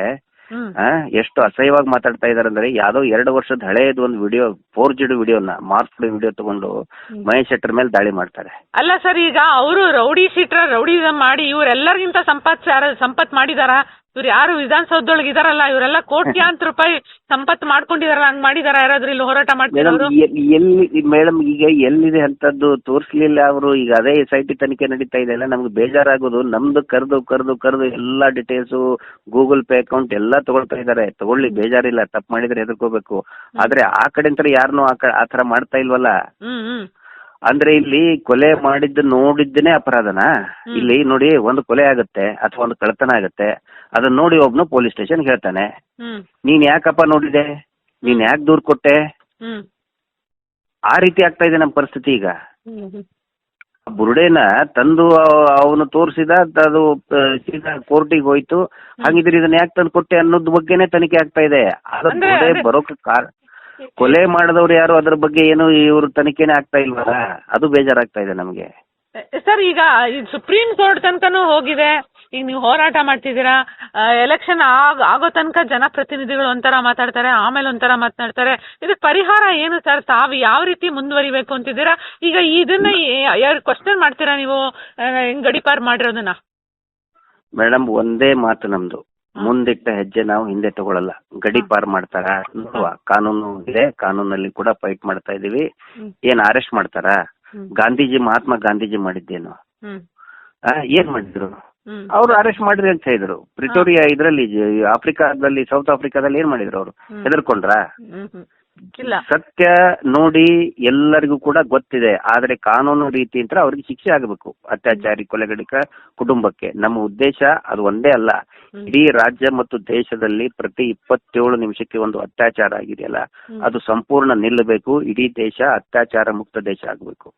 ಆ, ಎಷ್ಟು ಅಸಹ್ಯವಾಗಿ ಮಾತಾಡ್ತಾ ಇದಾರೆ ಅಂದ್ರೆ ಯಾವ್ದೋ ಎರಡು ವರ್ಷದ ಹಳೆಯದು ಒಂದು ವಿಡಿಯೋ ಫೋರ್ ಜಿಡ್ ವಿಡಿಯೋನ ಮಾರ್ಕ್ಡ್ ವಿಡಿಯೋ ತಗೊಂಡು ಮಹೇಶ್ ಶೆಟ್ಟರ್ ಮೇಲೆ ದಾಳಿ ಮಾಡ್ತಾರೆ. ಅಲ್ಲ ಸರ್ ಈಗ ಅವರು ರೌಡಿ ಸಿಟ್ರ ರೌಡಿಸಮ್ ಮಾಡಿ ಇವ್ರೆಲ್ಲರಿಗಿಂತ ಸಂಪತ್ ಸಂಪತ್ ಮಾಡಿದಾರ? ಇವ್ರು ಯಾರು ವಿಧಾನಸೌಧದೊಳಗೆ ಇದಾರಲ್ಲ ಇವರೆಲ್ಲ ಕೋಟ್ಯಾಂತರ ರೂಪಾಯಿ ಸಂಪತ್ ಮಾಡ್ಕೊಂಡಿದಾರಲ್ಲ ಹಂಗ್ ಮಾಡಿದಾರ ಯಾರಾದ್ರೂ ಇಲ್ಲಿ ಹೋರಾಟ ಮೇಡಮ್ ಮಾಡ್ತಿರೋರು? ಎಲ್ಲಿ ಮೇಡಮ್ ಈಗ ಎಲ್ಲಿದೆ ಅಂತದ್ದು ತೋರಿಸ್ಲಿಲ್ಲ ಅವರು ಈಗ ಅದೇ ಎಸ್ ಐ ಟಿ ತನಿಖೆ ನಡೀತಾ ಇದೆ ಅಲ್ಲ ನಮ್ಗೆ ಬೇಜಾರಾಗೋದು ನಮ್ದು ಕರೆದು ಕರೆದು ಕರೆದು ಎಲ್ಲಾ ಡೀಟೇಲ್ಸು ಗೂಗಲ್ ಪೇ ಅಕೌಂಟ್ ಎಲ್ಲಾ ತಗೊಳ್ತಾ ಇದಾರೆ. ತಗೊಳ್ಳಿ ಬೇಜಾರಿಲ್ಲ ತಪ್ಪು ಮಾಡಿದ್ರೆ ಎದುರ್ಕೋಬೇಕು ಆದ್ರೆ ಆ ಕಡೆ ಯಾರನ್ನೂ ಆ ಕ- ಆ ಮಾಡ್ತಾ ಇಲ್ವಲ್ಲ? ಹ್ಮ್ ಹ್ಮ್. ಅಂದ್ರೆ ಇಲ್ಲಿ ಕೊಲೆ ಮಾಡಿದ್ದು ನೋಡಿದ್ದೇನೆ ಅಪರಾಧನ? ಇಲ್ಲಿ ನೋಡಿ ಒಂದು ಕೊಲೆ ಆಗುತ್ತೆ ಅಥವಾ ಒಂದು ಕಳ್ತನ ಆಗುತ್ತೆ ಅದನ್ನ ನೋಡಿ ಒಬ್ನು ಪೊಲೀಸ್ ಸ್ಟೇಷನ್ ಹೇಳ್ತಾನೆ. ಹ್ಮ್. ನೀನ್ ಯಾಕಪ್ಪ ನೋಡಿದೆ? ನೀನ್ ಯಾಕೆ ದೂರ್ ಕೊಟ್ಟೆ? ಹ್ಮ್. ಆ ರೀತಿ ಆಗ್ತಾ ಇದೆ ನಮ್ಮ ಪರಿಸ್ಥಿತಿ ಈಗ. ಹ್ಮ್ ಹ್ಮ್. ಬುರುಡೆನ ತಂದು ಅವನು ತೋರಿಸಿದ ಅದು ಸೀದಾ ಕೋರ್ಟಿಗೆ ಹೋಯ್ತು. ಹಾಗಿದ್ರೆ ಇದನ್ನ ಯಾಕೆ ತಂದು ಕೊಟ್ಟೆ ಅನ್ನೋದ್ ಬಗ್ಗೆನೆ ತನಿಖೆ ಆಗ್ತಾ ಇದೆ. ಅದು ಅಂದ್ರೆ ಬುರುಡೆ ಬರೋಕ್ ಕಾರ್ ಕೊಲೆ ಮಾಡಿದವ್ರು ಯಾರು ಅದ್ರ ಬಗ್ಗೆ ಏನು ಇವ್ರ ತನಿಖೆನೇ ಆಗ್ತಾ ಇಲ್ವಲ್ಲ? ಅದು ಬೇಜಾರಾಗ್ತಾ ಇದೆ ನಮ್ಗೆ. ಸರ್ ಈಗ ಸುಪ್ರೀಂ ಕೋರ್ಟ್ ತನಕನೂ ಹೋಗಿದೆ. ಈಗ ನೀವು ಹೋರಾಟ ಮಾಡ್ತಿದ್ದೀರಾ? ಎಲೆಕ್ಷನ್ ಆಗ ಆಗೋ ತನಕ ಜನಪ್ರತಿನಿಧಿಗಳು ಒಂಥರ ಮಾತಾಡ್ತಾರೆ ಆಮೇಲೆ ಒಂಥರ ಮಾತನಾಡ್ತಾರೆ ಇದಕ್ಕೆ ಪರಿಹಾರ ಏನು ಸರ್? ತಾವು ಯಾವ ರೀತಿ ಮುಂದುವರಿಬೇಕು ಅಂತಿದ್ದೀರಾ? ಈಗ ಇದನ್ನ ಯಾರು ಕ್ವಶನ್ ಮಾಡ್ತೀರಾ ನೀವು? ಗಡಿಪಾರ್ ಮಾಡಿರೋದನ್ನ ಮೇಡಮ್ ಒಂದೇ ಮಾತು ನಮ್ದು. ಮುಂದಿಟ್ಟ ಹೆಜ್ಜೆ ನಾವು ಹಿಂದೆ ತಗೊಳಲ್ಲ. ಗಡಿ ಪಾರ್ ಮಾಡ್ತಾರ. ನೋಡುವ. ಕಾನೂನು ಇದೆ. ಕಾನೂನಲ್ಲಿ ಕೂಡ ಫೈಟ್ ಮಾಡ್ತಾ ಇದೀವಿ. ಏನ್ ಅರೆಸ್ಟ್ ಮಾಡ್ತಾರಾ? ಗಾಂಧೀಜಿ ಮಹಾತ್ಮ ಗಾಂಧೀಜಿ ಮಾಡಿದ್ದೇನು? ಏನ್ ಮಾಡಿದ್ರು? ಅವ್ರು ಅರೆಸ್ಟ್ ಮಾಡಿದ್ರಿ ಅಂತ ಹೇಳಿದ್ರು. ಪ್ರಿಟೋರಿಯಾ ಇದ್ರಲ್ಲಿ ಆಫ್ರಿಕಾದಲ್ಲಿ ಸೌತ್ ಆಫ್ರಿಕಾದಲ್ಲಿ ಏನ್ ಮಾಡಿದ್ರು ಅವರು? ಹೆದರ್ಕೊಂಡ್ರಾ? ಇಲ್ಲ. ಸತ್ಯ ನೋಡಿ ಎಲ್ಲರಿಗೂ ಕೂಡ ಗೊತ್ತಿದೆ. ಆದ್ರೆ ಕಾನೂನು ರೀತಿ ಅಂತ ಅವ್ರಿಗೆ ಶಿಕ್ಷೆ ಆಗಬೇಕು. ಅತ್ಯಾಚಾರಿ ಕೊಲೆಗಡಿಕ ಕುಟುಂಬಕ್ಕೆ. ನಮ್ಮ ಉದ್ದೇಶ ಅದು ಒಂದೇ ಅಲ್ಲ. ಇಡೀ ರಾಜ್ಯ ಮತ್ತು ದೇಶದಲ್ಲಿ ಪ್ರತಿ ಇಪ್ಪತ್ತೇಳು ನಿಮಿಷಕ್ಕೆ ಒಂದು ಅತ್ಯಾಚಾರ ಆಗಿದೆಯಲ್ಲ ಅದು ಸಂಪೂರ್ಣ ನಿಲ್ಲಬೇಕು. ಇಡೀ ದೇಶ ಅತ್ಯಾಚಾರ ಮುಕ್ತ ದೇಶ ಆಗಬೇಕು.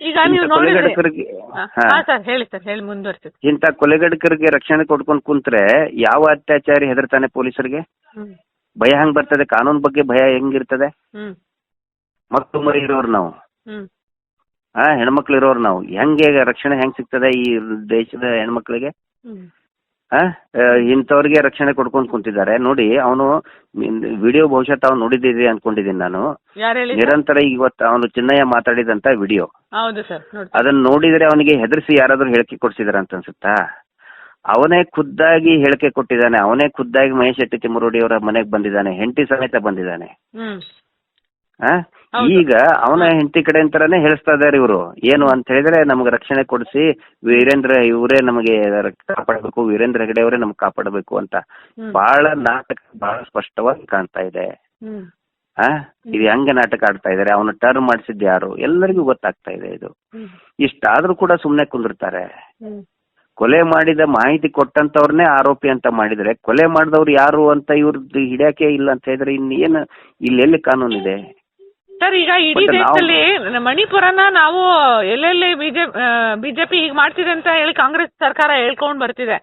ಈಗ ನೀವು ಇಂಥ ಕೊಲೆಗಡಕರಿಗೆ ಹಾ ಹಾ. ಸರ್ ಹೇಳಿ ಸರ್ ಹೇಳಿ ಮುಂದುವರ್ಸಿ ಇಂಥ ಕೊಲೆಗಡಕರಿಗೆ ರಕ್ಷಣೆ ಕೊಡ್ಕೊಂಡು ಕುಂತ್ರೆ ಯಾವ ಅತ್ಯಾಚಾರಿ ಹೆದರ್ತಾನೆ ಪೊಲೀಸರಿಗೆ? ಭಯ ಹೆಂಗ್ ಬರ್ತದೆ? ಕಾನೂನ್ ಬಗ್ಗೆ ಭಯ ಹೆಂಗಿರ್ತದೆ? ಮಕ್ಕಳು ಮರಿ ಇರೋರು ನಾವು. ಹಾ ಆ ಹೆಣ್ಮಕ್ಳು ಇರೋರು ನಾವು. ಹೆಂಗೆ ರಕ್ಷಣೆ ಹೆಂಗ್ ಸಿಗ್ತದೆ ಈ ದೇಶದ ಹೆಣ್ಮಕ್ಳಿಗೆ? ಹಾ ಆ ಇಂಥವ್ರಿಗೆ ರಕ್ಷಣೆ ಕೊಡ್ಕೊಂಡ್ ಕುಂತಿದ್ದಾರೆ. ನೋಡಿ ಅವನು ವಿಡಿಯೋ ಬಹುಶಃ ತಾವು ನೋಡಿದ್ದೀರಿ ಅನ್ಕೊಂಡಿದ್ದೀನಿ ನಾನು? ನಿರಂತರ ಇವತ್ತು ಅವನು ಚಿನ್ನಯ್ಯ ಮಾತಾಡಿದಂತ ವಿಡಿಯೋ. ಅದನ್ನ ನೋಡಿದ್ರೆ ಅವನಿಗೆ ಹೆದರ್ಸಿ ಯಾರಾದ್ರೂ ಹೇಳಿಕೆ ಕೊಡ್ಸಿದಾರ ಅಂತ ಅನ್ಸುತ್ತಾ? ಅವನೇ ಖುದ್ದಾಗಿ ಹೇಳಿಕೆ ಕೊಟ್ಟಿದ್ದಾನೆ ಅವನೇ ಖುದ್ದಾಗಿ ಮಹೇಶ್ ಶೆಟ್ಟಿ ತಿಮ್ಮರೋಡಿ ಅವರ ಮನೆಗೆ ಬಂದಿದ್ದಾನೆ ಹೆಂಡತಿ ಸಮೇತ ಬಂದಿದ್ದಾನೆ. ಆ? ಈಗ ಅವನ ಹೆಂಡತಿ ಕಡೆ ಅಂತಾನೆ ಹೇಳಿಸ್ತಾ ಇದಾರೆ ಇವರು. ಏನು ಅಂತ ಹೇಳಿದ್ರೆ ನಮ್ಗೆ ರಕ್ಷಣೆ ಕೊಡಿಸಿ ವೀರೇಂದ್ರ ಇವರೇ ನಮಗೆ ಕಾಪಾಡಬೇಕು ವೀರೇಂದ್ರ ಹೆಗಡೆ ಅವರೇ ನಮ್ಗೆ ಕಾಪಾಡಬೇಕು ಅಂತ. ಬಹಳ ನಾಟಕ ಬಹಳ ಸ್ಪಷ್ಟವಾಗಿ ಕಾಣ್ತಾ ಇದೆ. ಆ? ಇದು ಹೆಂಗೆ ನಾಟಕ ಆಡ್ತಾ ಇದಾರೆ ಅವನ ಟರ್ನ್ ಮಾಡಿಸಿದ್ ಯಾರು? ಎಲ್ಲರಿಗೂ ಗೊತ್ತಾಗ್ತಾ ಇದೆ ಇದು. ಇಷ್ಟಾದ್ರೂ ಕೂಡ ಸುಮ್ನೆ ಕುಂದಿರ್ತಾರೆ. ಕೊಲೆ ಮಾಡಿದ ಮಾಹಿತಿ ಕೊಟ್ಟಂತವ್ರನ್ನೇ ಆರೋಪಿ ಅಂತ ಮಾಡಿದ್ರೆ ಕೊಲೆ ಮಾಡಿದವ್ರು ಯಾರು ಅಂತ ಇವ್ರದ್ದು ಹಿಡಿಯಕ್ಕೆ ಇಲ್ಲ ಅಂತ ಹೇಳಿದ್ರೆ ಇನ್ನೇನು ಇಲ್ಲಿ ಎಲ್ಲಿ ಕಾನೂನು ಇದೆ ಸರ್ ಈಗ ಇಡೀ ಮತ್ತೆ ನಾವು- ದೇಶದಲ್ಲಿ ಮಣಿಪುರನ ನಾವು ಎಲ್ಲೆಲ್ಲಿ ಬಿಜೆಪಿ ಬಿಜೆಪಿ ಈಗ ಮಾಡ್ತಿದೆ ಅಂತ ಹೇಳಿ ಕಾಂಗ್ರೆಸ್ ಸರ್ಕಾರ ಹೇಳ್ಕೊಂಡ್ ಬರ್ತಿದೆ.